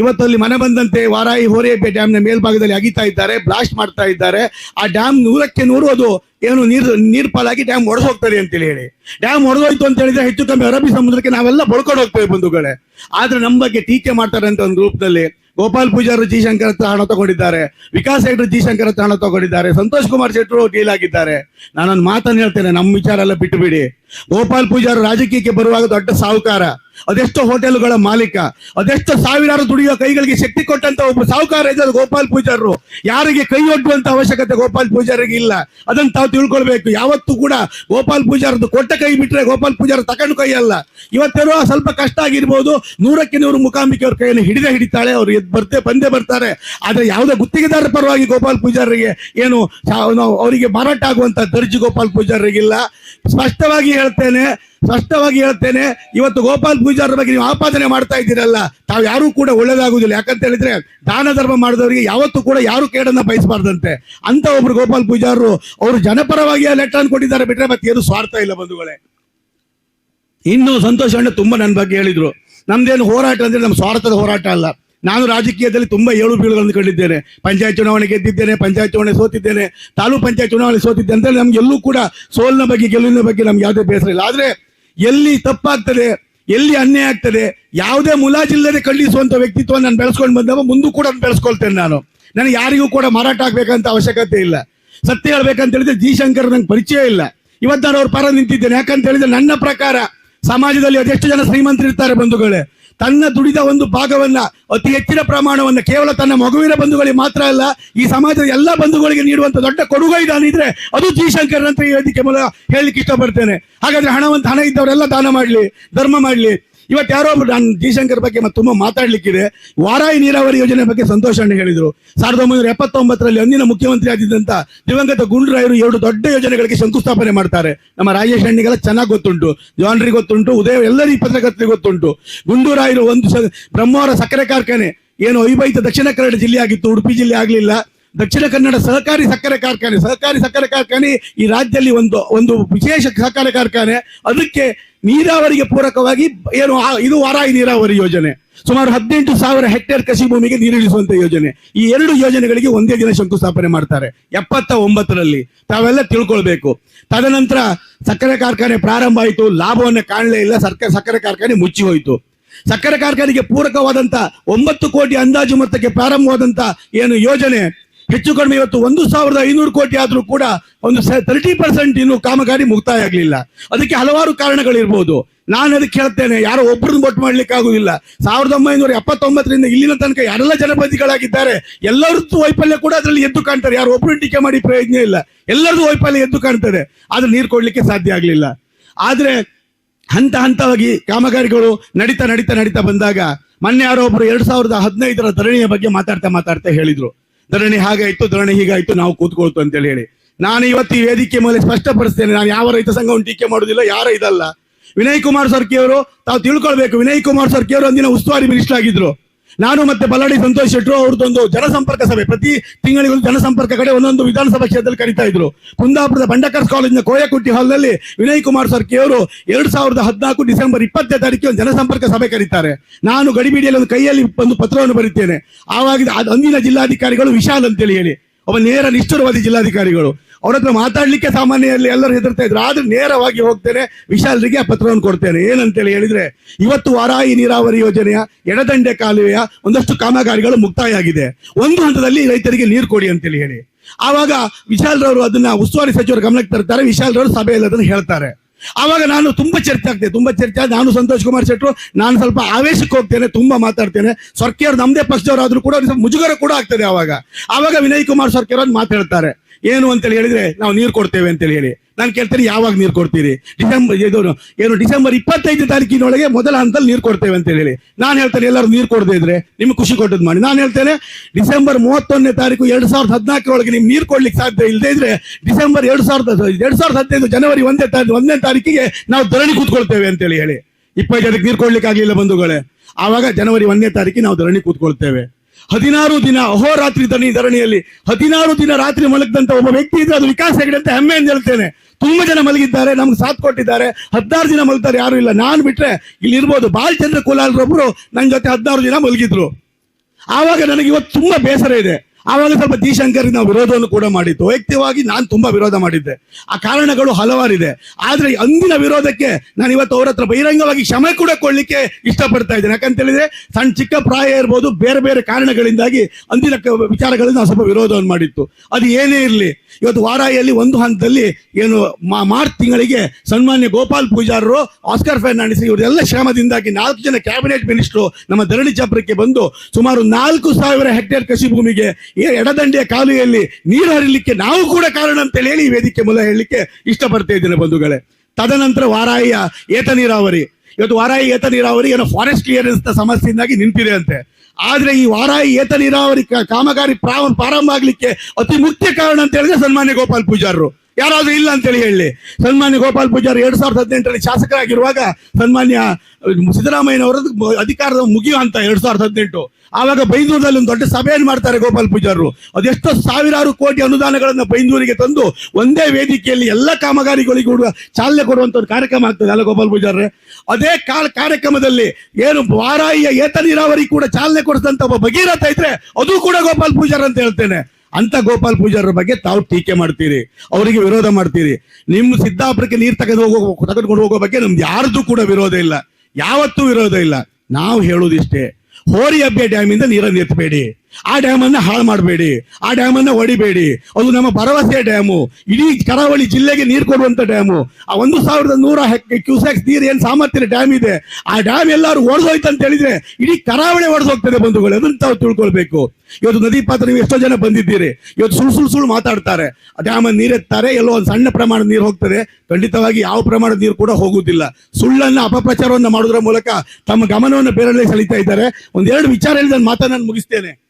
ಇವತ್ತಲ್ಲಿ ಮನೆ ಬಂದಂತೆ ವಾರಾಯಿ ಹೋರೇಪೆ ಡ್ಯಾಮ್ನ ಮೇಲ್ಭಾಗದಲ್ಲಿ ಅಗಿತಾ ಇದ್ದಾರೆ ಬ್ಲಾಸ್ಟ್ ಮಾಡ್ತಾ ಇದ್ದಾರೆ. ಆ ಡ್ಯಾಮ್ ನೂರಕ್ಕೆ ನೂರು ಅದು ಏನು ನೀರು ನೀರ್ ಪಾಲಾಗಿ ಡ್ಯಾಮ್ ಒಡೆದು ಹೋಗ್ತದೆ ಅಂತೇಳಿ ಹೇಳಿ. ಡ್ಯಾಮ್ ಒಡೆದೋಯ್ತು ಅಂತ ಹೇಳಿದ್ರೆ ಹೆಚ್ಚು ಕಮ್ಮಿ ಅರಬ್ಬಿ ಸಮುದ್ರಕ್ಕೆ ನಾವೆಲ್ಲ ಬಳ್ಕೊಂಡು ಹೋಗ್ತೇವೆ ಬಂಧುಗಳೇ. ಆದ್ರೆ ನಮ್ಮ ಬಗ್ಗೆ ಟೀಕೆ ಮಾಡ್ತಾರೆ ಅಂತ ಒಂದು ರೂಪದಲ್ಲಿ ಗೋಪಾಲ್ ಪೂಜಾರು ಜಿ ಶಂಕರ್ ಹತ್ರ ಹಣ ತಗೊಂಡಿದ್ದಾರೆ, ವಿಕಾಸ್ ಹೆಗ್ಡೆ ಜಿ ಶಂಕರ್ ಹತ್ರ ಹಣ ತಗೊಂಡಿದ್ದಾರೆ, ಸಂತೋಷ್ ಕುಮಾರ್ ಶೆಟ್ಟರು ಡೀಲ್ ಆಗಿದ್ದಾರೆ. ನಾನೊಂದು ಮಾತನ್ನು ಹೇಳ್ತೇನೆ ನಮ್ಮ ವಿಚಾರ ಎಲ್ಲ ಬಿಟ್ಟು ಬಿಡಿ. ಗೋಪಾಲ್ ಪೂಜಾರು ರಾಜಕೀಯಕ್ಕೆ ಬರುವಾಗ ದೊಡ್ಡ ಸಾಹುಕಾರ. ಅದೆಷ್ಟೋ ಹೋಟೆಲ್ಗಳ ಮಾಲೀಕ, ಅದೆಷ್ಟೋ ಸಾವಿರಾರು ದುಡಿಯೋ ಕೈಗಳಿಗೆ ಶಕ್ತಿ ಕೊಟ್ಟಂತ ಒಬ್ಬ ಸಾಹುಕಾರ ಇದ್ದಾರೆ ಗೋಪಾಲ್ ಪೂಜಾರರು. ಯಾರಿಗೆ ಕೈ ಒಡ್ಡುವಂತ ಅವಶ್ಯಕತೆ ಗೋಪಾಲ್ ಪೂಜಾರಿಗೆ ಇಲ್ಲ. ಅದನ್ನು ತಾವು ತಿಳ್ಕೊಳ್ಬೇಕು. ಯಾವತ್ತೂ ಕೂಡ ಗೋಪಾಲ್ ಪೂಜಾರದ್ದು ಕೊಟ್ಟ ಕೈ ಬಿಟ್ರೆ ಗೋಪಾಲ್ ಪೂಜಾರ ತಕೊಂಡು ಕೈ ಅಲ್ಲ. ಇವತ್ತೇನೋ ಸ್ವಲ್ಪ ಕಷ್ಟ ಆಗಿರ್ಬೋದು, ನೂರಕ್ಕೆ ನೂರು ಮುಖಾಮುಖಿ ಅವ್ರ ಕೈಯನ್ನು ಹಿಡಿದೇ ಹಿಡಿತಾಳೆ, ಅವ್ರು ಎದ್ ಬರ್ತೇ, ಬಂದೇ ಬರ್ತಾರೆ. ಆದ್ರೆ ಯಾವುದೇ ಗುತ್ತಿಗೆದಾರರ ಪರವಾಗಿ ಗೋಪಾಲ್ ಪೂಜಾರಿಗೆ ಏನು ಅವರಿಗೆ ಮಾರಾಟ ಆಗುವಂತ ದರ್ಜಿ ಗೋಪಾಲ್ ಪೂಜಾರಿಗಿಲ್ಲ ಸ್ಪಷ್ಟವಾಗಿ ಹೇಳ್ತೇನೆ ಸ್ಪಷ್ಟವಾಗಿ ಹೇಳ್ತೇನೆ, ಇವತ್ತು ಗೋಪಾಲ್ ಪೂಜಾರ ಬಗ್ಗೆ ನೀವು ಆಪಾದನೆ ಮಾಡ್ತಾ ಇದ್ದೀರಲ್ಲ, ತಾವು ಯಾರು ಕೂಡ ಒಳ್ಳೇದಾಗುದಿಲ್ಲ ಯಾಕಂತ ಹೇಳಿದ್ರೆ, ದಾನ ಧರ್ಮ ಮಾಡಿದವರಿಗೆ ಯಾವತ್ತೂ ಕೂಡ ಯಾರು ಕೇಡನ್ನ ಬಯಸಬಾರ್ದಂತೆ. ಅಂತ ಒಬ್ರು ಗೋಪಾಲ್ ಪೂಜಾರರು ಅವರು ಜನಪರವಾಗಿ ಲೆಟರ್ ಕೊಟ್ಟಿದ್ದಾರೆ ಬಿಟ್ರೆ ಮತ್ತೆ ಏನು ಸ್ವಾರ್ಥ ಇಲ್ಲ ಬಂಧುಗಳೇ. ಇನ್ನು ಸಂತೋಷ ಅಣ್ಣ ತುಂಬಾ ನನ್ನ ಬಗ್ಗೆ ಹೇಳಿದ್ರು. ನಮ್ದೇನು ಹೋರಾಟ ಅಂದ್ರೆ ನಮ್ಮ ಸ್ವಾರ್ಥದ ಹೋರಾಟ ಅಲ್ಲ. ನಾನು ರಾಜಕೀಯದಲ್ಲಿ ತುಂಬಾ ಏಳು ಬೀಳುಗಳನ್ನು ಕಂಡಿದ್ದೇನೆ. ಪಂಚಾಯತ್ ಚುನಾವಣೆ ಗೆದ್ದಿದ್ದೇನೆ, ಪಂಚಾಯತ್ ಚುನಾವಣೆ ಸೋತಿದ್ದೇನೆ, ತಾಲೂಕು ಪಂಚಾಯತ್ ಚುನಾವಣೆ ಸೋತಿದ್ದೆ ಅಂತೇಳಿ ನಮ್ಗೆ ಎಲ್ಲೂ ಕೂಡ ಸೋಲಿನ ಬಗ್ಗೆ ಗೆಲುವಿನ ಬಗ್ಗೆ ನಮ್ಗೆ ಯಾವುದೇ ಬೇಸರ ಇಲ್ಲ. ಆದ್ರೆ ಎಲ್ಲಿ ತಪ್ಪಾಗ್ತದೆ, ಎಲ್ಲಿ ಅನ್ಯಾಯ ಆಗ್ತದೆ, ಯಾವುದೇ ಮುಲಾಜಿಲ್ಲದೆ ಖಂಡಿಸುವಂತ ವ್ಯಕ್ತಿತ್ವ ನಾನು ಬೆಳೆಸ್ಕೊಂಡು ಬಂದಾಗ ಮುಂದೂ ಕೂಡ ಬೆಳೆಸ್ಕೊಳ್ತೇನೆ ನಾನು. ನನಗೆ ಯಾರಿಗೂ ಕೂಡ ಮಾರಾಟ ಆಗ್ಬೇಕಂತ ಅವಶ್ಯಕತೆ ಇಲ್ಲ. ಸತ್ಯ ಹೇಳ್ಬೇಕಂತ ಹೇಳಿದ್ರೆ ಜಿ ಶಂಕರ್ ನಂಗೆ ಪರಿಚಯ ಇಲ್ಲ. ಇವತ್ತು ನಾನು ಅವ್ರ ಪರ ನಿಂತಿದ್ದೇನೆ. ಯಾಕಂತ ಹೇಳಿದ್ರೆ ನನ್ನ ಪ್ರಕಾರ ಸಮಾಜದಲ್ಲಿ ಅದೆಷ್ಟು ಜನ ಶ್ರೀಮಂತರಿರ್ತಾರೆ ಬಂಧುಗಳೇ? ತನ್ನ ದುಡಿದ ಒಂದು ಭಾಗವನ್ನ ಅತಿ ಹೆಚ್ಚಿನ ಪ್ರಮಾಣವನ್ನ ಕೇವಲ ತನ್ನ ಮಗುವಿನ ಬಂಧುಗಳಿಗೆ ಮಾತ್ರ ಅಲ್ಲ, ಈ ಸಮಾಜದ ಎಲ್ಲ ಬಂಧುಗಳಿಗೆ ನೀಡುವಂತ ದೊಡ್ಡ ಕೊಡುಗೈದಾನ ಇದ್ರೆ ಅದು ಜೀಶಂಕರ್ ಅಂತ ಹೇಳಲಿಕ್ಕೆ ಮೊದಲ ಹೇಳಲಿಕ್ಕೆ ಇಷ್ಟಪಡ್ತೇನೆ. ಹಾಗಾದ್ರೆ ಹಣವಂತ ಹಣ ಇದ್ದವರೆಲ್ಲ ದಾನ ಮಾಡ್ಲಿ, ಧರ್ಮ ಮಾಡ್ಲಿ. ಇವತ್ತು ಯಾರೋ ನಾನು ಜಿಶಂಕರ್ ಬಗ್ಗೆ ಮತ್ತೆ ತುಂಬಾ ಮಾತಾಡ್ಲಿಕ್ಕಿದೆ. ವಾರಾಯಿ ನೀರಾವರಿ ಯೋಜನೆ ಬಗ್ಗೆ ಸಂತೋಷ ಹೇಳಿದ್ರು. ಸಾವಿರದ ಒಂಬೈನೂರ ಎಪ್ಪತ್ತೊಂಬತ್ತರಲ್ಲಿ ಅಂದಿನ ಮುಖ್ಯಮಂತ್ರಿ ಆಗಿದ್ದಂತ ದಿವಂಗತ ಗುಂಡ್ರಾಯರು ಎರಡು ದೊಡ್ಡ ಯೋಜನೆಗಳಿಗೆ ಶಂಕುಸ್ಥಾಪನೆ ಮಾಡ್ತಾರೆ. ನಮ್ಮ ರಾಜೇಶ್ ಅಣ್ಣಿಗೆಲ್ಲ ಚೆನ್ನಾಗಿ ಗೊತ್ತುಂಟು. ಜವಾನ್ರಿಗೆ ಗೊತ್ತುಂಟು, ಉದಯ ಎಲ್ಲರಿಗೂ ಪತ್ರಕರ್ತರಿಗೆ ಗೊತ್ತುಂಟು. ಗುಂಡೂರಾಯರು ಒಂದು ಸ- ಬ್ರಹ್ಮವರ ಸಕ್ಕರೆ ಕಾರ್ಖಾನೆ. ಏನು ಐಬೈತ ದಕ್ಷಿಣ ಕನ್ನಡ ಜಿಲ್ಲೆ ಆಗಿತ್ತು, ಉಡುಪಿ ಜಿಲ್ಲೆ ಆಗಲಿಲ್ಲ. ದಕ್ಷಿಣ ಕನ್ನಡ ಸಹಕಾರಿ ಸಕ್ಕರೆ ಕಾರ್ಖಾನೆ, ಸಹಕಾರಿ ಸಕ್ಕರೆ ಕಾರ್ಖಾನೆ ಈ ರಾಜ್ಯದಲ್ಲಿ ಒಂದು ಒಂದು ವಿಶೇಷ ಸಹಕಾರ ಕಾರ್ಖಾನೆ. ಅದಕ್ಕೆ ನೀರಾವರಿಗೆ ಪೂರಕವಾಗಿ ಏನು ಇದು ವಾರಾಯಿ ನೀರಾವರಿ ಯೋಜನೆ. ಸುಮಾರು ಹದಿನೆಂಟು ಸಾವಿರ ಹೆಕ್ಟೇರ್ ಕೃಷಿ ಭೂಮಿಗೆ ನೀರಿಳಿಸುವಂತ ಯೋಜನೆ. ಈ ಎರಡು ಯೋಜನೆಗಳಿಗೆ ಒಂದೇ ದಿನ ಶಂಕುಸ್ಥಾಪನೆ ಮಾಡ್ತಾರೆ. ಎಪ್ಪತ್ತ ಒಂಬತ್ತರಲ್ಲಿ ತಾವೆಲ್ಲ ತಿಳ್ಕೊಳ್ಬೇಕು. ತದನಂತರ ಸಕ್ಕರೆ ಕಾರ್ಖಾನೆ ಪ್ರಾರಂಭ ಆಯಿತು. ಲಾಭವನ್ನು ಕಾಣಲೇ ಇಲ್ಲ. ಸರ್ಕಾರ ಸಕ್ಕರೆ ಕಾರ್ಖಾನೆ ಮುಚ್ಚಿ ಹೋಯಿತು. ಸಕ್ಕರೆ ಕಾರ್ಖಾನೆಗೆ ಪೂರಕವಾದಂತ ಒಂಬತ್ತು ಕೋಟಿ ಅಂದಾಜು ಮೊತ್ತಕ್ಕೆ ಪ್ರಾರಂಭವಾದಂತ ಏನು ಯೋಜನೆ ಹೆಚ್ಚು ಕಡಿಮೆ ಇವತ್ತು ಒಂದು ಸಾವಿರದ ಐನೂರು ಕೋಟಿ ಆದರೂ ಕೂಡ ಒಂದು ತರ್ಟಿ ಪರ್ಸೆಂಟ್ ಇನ್ನು ಕಾಮಗಾರಿ ಮುಕ್ತಾಯ ಆಗಲಿಲ್ಲ. ಅದಕ್ಕೆ ಹಲವಾರು ಕಾರಣಗಳಿರ್ಬೋದು. ನಾನು ಅದಕ್ಕೆ ಹೇಳ್ತೇನೆ, ಯಾರೋ ಒಬ್ಬರನ್ನು ಬೊಟ್ಟು ಮಾಡ್ಲಿಕ್ಕೆ ಆಗುದಿಲ್ಲ. ಸಾವಿರದ ಒಂಬೈನೂರ ಎಪ್ಪತ್ತೊಂಬತ್ತರಿಂದ ಇಲ್ಲಿನ ತನಕ ಯಾರೆಲ್ಲ ಜನಪದಿಗಳಾಗಿದ್ದಾರೆ ಎಲ್ಲರದ್ದು ವೈಫಲ್ಯ ಕೂಡ ಅದರಲ್ಲಿ ಎದ್ದು ಕಾಣ್ತಾರೆ. ಯಾರು ಒಬ್ಬರು ಟೀಕೆ ಮಾಡಿ ಪ್ರಯೋಜನ ಇಲ್ಲ. ಎಲ್ಲರದ್ದು ವೈಫಲ್ಯ ಎದ್ದು ಕಾಣ್ತದೆ. ಆದ್ರೆ ನೀರು ಕೊಡ್ಲಿಕ್ಕೆ ಸಾಧ್ಯ ಆಗಲಿಲ್ಲ. ಆದ್ರೆ ಹಂತ ಹಂತವಾಗಿ ಕಾಮಗಾರಿಗಳು ನಡೀತಾ ನಡೀತಾ ನಡೀತಾ ಬಂದಾಗ, ಮೊನ್ನೆ ಯಾರೋ ಒಬ್ರು ಎರಡ್ ಸಾವಿರದ ಹದಿನೈದರ ಧರಣಿಯ ಬಗ್ಗೆ ಮಾತಾಡ್ತಾ ಮಾತಾಡ್ತಾ ಹೇಳಿದ್ರು. ಧರಣಿ ಹಾಗಾಯ್ತು, ಧರಣಿ ಹೀಗಾಯ್ತು, ನಾವು ಕೂತ್ಕೊಳ್ತು ಅಂತೇಳಿ ಹೇಳಿ. ನಾನು ಇವತ್ತು ಈ ವೇದಿಕೆ ಮೇಲೆ ಸ್ಪಷ್ಟಪಡಿಸ್ತೇನೆ, ನಾನು ಯಾವ ರೈತ ಸಂಘವನ್ನು ಟೀಕೆ ಮಾಡುದಿಲ್ಲ ಯಾರ ಇದಲ್ಲ. ವಿನಯ್ ಕುಮಾರ್ ಸರ್ಕಿಯವರು, ತಾವು ತಿಳ್ಕೊಳ್ಬೇಕು, ವಿನಯ್ ಕುಮಾರ್ ಸರ್ಕಿಯವರು ಅಂದಿನ ಉಸ್ತುವಾರಿ ಮಿನಿಸ್ಟರ್ ಆಗಿದ್ರು. ನಾನು ಮತ್ತೆ ಬಲ್ಲಾಡಿ ಸಂತೋಷ್ ಶೆಟ್ರು ಅವ್ರದ್ದೊಂದು ಜನಸಂಪರ್ಕ ಸಭೆ. ಪ್ರತಿ ತಿಂಗಳಿಗೊಂದು ಜನಸಂಪರ್ಕ ಕಡೆ ಒಂದೊಂದು ವಿಧಾನಸಭಾ ಕ್ಷೇತ್ರದಲ್ಲಿ ಕರೀತಾ ಇದ್ರು. ಕುಂದಾಪುರದ ಬಂಡಕರ್ಸ್ ಕಾಲೇಜಿನ ಕೋಯಕುಟ್ಟಿ ಹಾಲ್ನಲ್ಲಿ ವಿನಯ್ ಕುಮಾರ್ ಸರ್ಕಿ ಅವರು ಎರಡ್ ಸಾವಿರದ ಹದಿನಾಲ್ಕು ಡಿಸೆಂಬರ್ ಇಪ್ಪತ್ತನೇ ತಾರೀಕಿಗೆ ಒಂದು ಜನಸಂಪರ್ಕ ಸಭೆ ಕರೀತಾರೆ. ನಾನು ಗಡಿಬಿಡಿಯಲ್ಲಿ ಒಂದು ಕೈಯಲ್ಲಿ ಒಂದು ಪತ್ರವನ್ನು ಬರೀತೇನೆ ಆವಾಗ ಅದು ಅಂದಿನ ಜಿಲ್ಲಾಧಿಕಾರಿಗಳು ವಿಶಾಲ್ ಅಂತೇಳಿ ಹೇಳಿ. ಒಬ್ಬ ನೇರ ನಿಷ್ಠುರವಾದಿ ಜಿಲ್ಲಾಧಿಕಾರಿಗಳು. ಅವ್ರ ಹತ್ರ ಮಾತಾಡ್ಲಿಕ್ಕೆ ಸಾಮಾನ್ಯರಲ್ಲಿ ಎಲ್ಲರೂ ಹೆದರ್ತಾ ಇದ್ರು. ಆದ್ರೆ ನೇರವಾಗಿ ಹೋಗ್ತೇನೆ, ವಿಶಾಲ್ರಿಗೆ ಆ ಪತ್ರವನ್ನು ಕೊಡ್ತೇನೆ. ಏನಂತೇಳಿ ಹೇಳಿದ್ರೆ, ಇವತ್ತು ವಾರಾಯಿ ನೀರಾವರಿ ಯೋಜನೆಯ ಎಡದಂಡೆ ಕಾಲುವೆಯ ಒಂದಷ್ಟು ಕಾಮಗಾರಿಗಳು ಮುಕ್ತಾಯ ಆಗಿದೆ. ಒಂದು ಹಂತದಲ್ಲಿ ರೈತರಿಗೆ ನೀರು ಕೊಡಿ ಅಂತೇಳಿ ಹೇಳಿ. ಆವಾಗ ವಿಶಾಲ್ ರವರು ಅದನ್ನ ಉಸ್ತುವಾರಿ ಸಚಿವರ ಗಮನಕ್ಕೆ ತರ್ತಾರೆ ವಿಶಾಲ್ ರವರು ಸಭೆಯಲ್ಲಿ ಅದನ್ನು ಹೇಳ್ತಾರೆ. ಆವಾಗ ನಾನು ತುಂಬಾ ಚರ್ಚೆ ಆಗ್ತೇನೆ, ತುಂಬಾ ಚರ್ಚೆ ನಾನು ಸಂತೋಷ್ ಕುಮಾರ್ ಶೆಟ್ರು, ನಾನು ಸ್ವಲ್ಪ ಆವೇಶಕ್ಕೆ ಹೋಗ್ತೇನೆ, ತುಂಬಾ ಮಾತಾಡ್ತೇನೆ. ಸರ್ಕಿಯವ್ರು ನಮ್ದೇ ಪಕ್ಷದವರಾದ್ರೂ ಕೂಡ ಮುಜುಗರ ಕೂಡ ಆಗ್ತದೆ ಆವಾಗ. ಆವಾಗ ವಿನಯ್ ಕುಮಾರ್ ಸರ್ಕಿಯವ್ರು ಮಾತಾಡ್ತಾರೆ ಏನು ಅಂತೇಳಿ ಹೇಳಿದ್ರೆ ನಾವು ನೀರು ಕೊಡ್ತೇವೆ ಅಂತೇಳಿ ಹೇಳಿ. ನಾನು ಕೇಳ್ತೇನೆ ಯಾವಾಗ ನೀರು ಕೊಡ್ತೀರಿ? ಡಿಸೆಂಬರ್ ಇದು ಏನು ಡಿಸೆಂಬರ್ ಇಪ್ಪತ್ತೈದು ತಾರೀಕಿನೊಳಗೆ ಮೊದಲ ಹಂತದಲ್ಲಿ ನೀರು ಕೊಡ್ತೇವೆ ಅಂತ ಹೇಳಿ. ನಾನು ಹೇಳ್ತೇನೆ ಎಲ್ಲರೂ ನೀರು ಕೊಡದೇ ಇದ್ರೆ ನಿಮ್ಗೆ ಖುಷಿ ಕೊಟ್ಟದ್ ಮಾಡಿ. ನಾನು ಹೇಳ್ತೇನೆ ಡಿಸೆಂಬರ್ ಮೂವತ್ತೊಂದನೇ ತಾರೀಕು ಎರಡು ಸಾವಿರದ ಹದಿನಾಲ್ಕರೊಳಗೆ ನಿಮ್ಗೆ ನೀರು ಕೊಡ್ಲಿಕ್ಕೆ ಸಾಧ್ಯ ಇಲ್ಲದೆ ಇದ್ರೆ ಡಿಸೆಂಬರ್ ಎರಡ್ ಸಾವಿರದ ಎರಡ್ ಸಾವಿರದ ಹದಿನೈದು ಜನವರಿ ಒಂದೇ ತಾರೀಕು ಒಂದನೇ ತಾರೀಕಿಗೆ ನಾವು ಧರಣಿ ಕೂತ್ಕೊಳ್ತೇವೆ ಅಂತೇಳಿ ಹೇಳಿ. ಇಪ್ಪತ್ತೈದಕ್ಕೆ ನೀರು ಕೊಡ್ಲಿಕ್ಕೆ ಆಗಲಿಲ್ಲ ಬಂಧುಗಳೇ. ಆವಾಗ ಜನವರಿ ಒಂದನೇ ತಾರೀಕಿಗೆ ನಾವು ಧರಣಿ ಕೂತ್ಕೊಳ್ತೇವೆ. ಹದಿನಾರು ದಿನ ಅಹೋರಾತ್ರಿ ಧರಣಿ ಧರಣಿಯಲ್ಲಿ ಹದಿನಾರು ದಿನ ರಾತ್ರಿ ಮಲಗಿದಂತ ಒಬ್ಬ ವ್ಯಕ್ತಿ ಇದ್ರೆ ಅದು ವಿಕಾಸ ಹೆಗಡೆ ಅಂತ ಹೆಮ್ಮೆ ಅಂತ ಹೇಳ್ತೇನೆ. ತುಂಬಾ ಜನ ಮಲಗಿದ್ದಾರೆ, ನಮ್ಗೆ ಸಾಥ್ ಕೊಟ್ಟಿದ್ದಾರೆ. ಹದಿನಾರು ದಿನ ಮಲಗ್ತಾರೆ, ಯಾರು ಇಲ್ಲ. ನಾನು ಬಿಟ್ರೆ ಇಲ್ಲಿ ಇರ್ಬೋದು. ಬಾಲಚಂದ್ರ ಕೋಲಾಲ್ರೊಬ್ರು ನನ್ನ ಜೊತೆ ಹದಿನಾರು ದಿನ ಮಲಗಿದ್ರು. ಆವಾಗ ನನಗೆ ಇವತ್ತು ತುಂಬಾ ಬೇಸರ ಇದೆ. ಆವಾಗ ಸ್ವಲ್ಪ ದಿ ನಾವು ವಿರೋಧವನ್ನು ಕೂಡ ಮಾಡಿತ್ತು. ವೈಯಕ್ತಿಕವಾಗಿ ನಾನು ತುಂಬಾ ವಿರೋಧ ಮಾಡಿದ್ದೆ. ಆ ಕಾರಣಗಳು ಹಲವಾರಿದೆ. ಆದ್ರೆ ಅಂದಿನ ವಿರೋಧಕ್ಕೆ ನಾನು ಇವತ್ತು ಅವ್ರ ಹತ್ರ ಬಹಿರಂಗವಾಗಿ ಕ್ಷಮೆ ಕೂಡ ಕೊಡ್ಲಿಕ್ಕೆ ಇಷ್ಟಪಡ್ತಾ ಇದ್ದೇನೆ. ಯಾಕಂತ ಹೇಳಿದ್ರೆ ಸಣ್ಣ ಚಿಕ್ಕ ಪ್ರಾಯ ಇರ್ಬೋದು ಬೇರೆ ಬೇರೆ ಕಾರಣಗಳಿಂದಾಗಿ ಅಂದಿನ ವಿಚಾರಗಳನ್ನು ನಾವು ಸ್ವಲ್ಪ ವಿರೋಧವನ್ನು ಮಾಡಿತ್ತು. ಅದು ಏನೇ ಇರಲಿ, ಇವತ್ತು ವಾರಾಯಿಯಲ್ಲಿ ಒಂದು ಹಂತದಲ್ಲಿ ಏನು ಮಾರ್ಚ್ ತಿಂಗಳಿಗೆ ಸನ್ಮಾನ್ಯ ಗೋಪಾಲ್ ಪೂಜಾರರು, ಆಸ್ಕರ್ ಫರ್ನಾಂಡಿಸ್ ಇವರೆಲ್ಲ ಶ್ರಮದಿಂದಾಗಿ ನಾಲ್ಕು ಜನ ಕ್ಯಾಬಿನೆಟ್ ಮಿನಿಸ್ಟರ್ ನಮ್ಮ ಧರಣಿ ಚಪ್ರಕ್ಕೆ ಬಂದು ಸುಮಾರು ನಾಲ್ಕು ಸಾವಿರ ಹೆಕ್ಟೇರ್ ಕೃಷಿ ಭೂಮಿಗೆ ಎಡದಂಡೆಯ ಕಾಲುವೆಯಲ್ಲಿ ನೀರು ಹರಿಲಿಕ್ಕೆ ನಾವು ಕೂಡ ಕಾರಣ ಅಂತೇಳಿ ಹೇಳಿ ಈ ವೇದಿಕೆ ಮೂಲ ಹೇಳಲಿಕ್ಕೆ ಇಷ್ಟಪಡ್ತಾ ಇದ್ದೇನೆ ಬಂಧುಗಳೇ. ತದನಂತರ ವಾರಾಯಿಯ ಏತ ನೀರಾವರಿ. ಇವತ್ತು ವಾರಾಯಿ ಏತ ನೀರಾವರಿ ಏನೋ ಫಾರೆಸ್ಟ್ ಕ್ಲಿಯರೆನ್ಸ್ ಸಮಸ್ಯೆಯಿಂದಾಗಿ ನಿಂತಿದೆ ಅಂತೆ. ಆದ್ರೆ ಈ ವಾರಾಯಿ ಏತ ನೀರಾವರಿ ಕಾಮಗಾರಿ ಪ್ರಾರಂಭ ಆಗ್ಲಿಕ್ಕೆ ಅತಿ ಮುಖ್ಯ ಕಾರಣ ಅಂತ ಹೇಳಿದ್ರೆ ಸನ್ಮಾನ್ಯ ಗೋಪಾಲ್ ಪೂಜಾರರು. ಯಾರಾದ್ರೂ ಇಲ್ಲ ಅಂತೇಳಿ ಹೇಳಿ. ಸನ್ಮಾನ್ಯ ಗೋಪಾಲ್ ಪೂಜಾರಿ ಎರಡ್ ಸಾವಿರದ ಹದಿನೆಂಟರಲ್ಲಿ ಶಾಸಕರಾಗಿರುವಾಗ ಸನ್ಮಾನ್ಯ ಸಿದ್ದರಾಮಯ್ಯನವರದ್ದು ಅಧಿಕಾರದ ಮುಗಿಯೋ ಅಂತ ಎರಡ್ ಸಾವಿರದ ಹದಿನೆಂಟು. ಆವಾಗ ಬೈಂದೂರಲ್ಲಿ ಒಂದು ದೊಡ್ಡ ಸಭೆಯನ್ನು ಮಾಡ್ತಾರೆ ಗೋಪಾಲ್ ಪೂಜಾರರು. ಅದೆಷ್ಟೋ ಸಾವಿರಾರು ಕೋಟಿ ಅನುದಾನಗಳನ್ನು ಬೈಂದೂರಿಗೆ ತಂದು ಒಂದೇ ವೇದಿಕೆಯಲ್ಲಿ ಎಲ್ಲ ಕಾಮಗಾರಿಗಳಿಗೆ ಕೊಡುವ, ಚಾಲನೆ ಕೊಡುವಂತ ಒಂದು ಕಾರ್ಯಕ್ರಮ ಆಗ್ತದೆ ಅಲ್ಲ ಗೋಪಾಲ್ ಪೂಜಾರ್ರೆ? ಅದೇ ಕಾಲ, ಕಾರ್ಯಕ್ರಮದಲ್ಲಿ ಏನು ವಾರಾಯಿಯ ಏತ ನೀರಾವರಿ ಕೂಡ ಚಾಲನೆ ಕೊಡಿಸಿದಂತ ಒಬ್ಬ ಭಗೀರಥ ಇದ್ರೆ ಅದು ಕೂಡ ಗೋಪಾಲ್ ಪೂಜಾರ್ ಅಂತ ಹೇಳ್ತೇನೆ. ಅಂತ ಗೋಪಾಲ್ ಪೂಜಾರ ಬಗ್ಗೆ ತಾವು ಟೀಕೆ ಮಾಡ್ತೀರಿ, ಅವರಿಗೆ ವಿರೋಧ ಮಾಡ್ತೀರಿ. ನಿಮ್ಮ ಸಿದ್ದಾಪುರಕ್ಕೆ ನೀರು ತೆಗೆದು ಹೋಗೋ, ತೆಗೆದುಕೊಂಡು ಹೋಗೋ ಬಗ್ಗೆ ನಮ್ದು ಯಾರ್ದು ಕೂಡ ವಿರೋಧ ಇಲ್ಲ. ಯಾವತ್ತೂ ವಿರೋಧ ಇಲ್ಲ. ನಾವು ಹೇಳೋದಿಷ್ಟೇ ಹೋರಿ ಹಬ್ಬೆ ಡ್ಯಾಮ್ ಇಂದ ನೀರನ್ನು ಎತ್ತಬೇಡಿ. ಆ ಡ್ಯಾಮ್ ಅನ್ನ ಹಾಳು ಮಾಡಬೇಡಿ. ಆ ಡ್ಯಾಮ್ ಅನ್ನ ಹೊಡಿಬೇಡಿ ಅದು ನಮ್ಮ ಭರವಸೆ ಡ್ಯಾಮು. ಇಡೀ ಕರಾವಳಿ ಜಿಲ್ಲೆಗೆ ನೀರು ಕೊಡುವಂತ ಡ್ಯಾಮು. ಆ ಒಂದು ಸಾವಿರದ ನೂರ ಕ್ಯೂಸೆಕ್ಸ್ ನೀರು ಏನು ಸಾಮರ್ಥ್ಯ ಡ್ಯಾಮ್ ಇದೆ, ಆ ಡ್ಯಾಮ್ ಎಲ್ಲರೂ ಒಡೆದೋಯ್ತು ಅಂತ ಹೇಳಿದ್ರೆ ಇಡೀ ಕರಾವಳಿ ಒಡೆದೋಗ್ತದೆ ಬಂಧುಗಳು. ಅದನ್ನು ತಾವು ತಿಳ್ಕೊಳ್ಬೇಕು. ಇವತ್ತು ನದಿ ಪಾತ್ರ ನೀವು ಎಷ್ಟೋ ಜನ ಬಂದಿದ್ದೀರಿ. ಇವತ್ತು ಸುಳ್ಳು ಸುಳ್ಳು ಸುಳ್ಳು ಮಾತಾಡ್ತಾರೆ. ಡ್ಯಾಮ್ ನೀರೆತ್ತಾರೆ, ಎಲ್ಲೋ ಒಂದು ಸಣ್ಣ ಪ್ರಮಾಣದ ನೀರು ಹೋಗ್ತದೆ. ಖಂಡಿತವಾಗಿ ಯಾವ ಪ್ರಮಾಣದ ನೀರು ಕೂಡ ಹೋಗುವುದಿಲ್ಲ. ಸುಳ್ಳನ್ನ, ಅಪಪ್ರಚಾರವನ್ನ ಮಾಡೋದ್ರ ಮೂಲಕ ತಮ್ಮ ಗಮನವನ್ನು ಬೇರೆಡೆ ಸೆಳೀತಾ ಇದ್ದಾರೆ. ಒಂದೆರಡು ವಿಚಾರ ಹೇಳಿದ ನಾನು ಮುಗಿಸ್ತೇನೆ.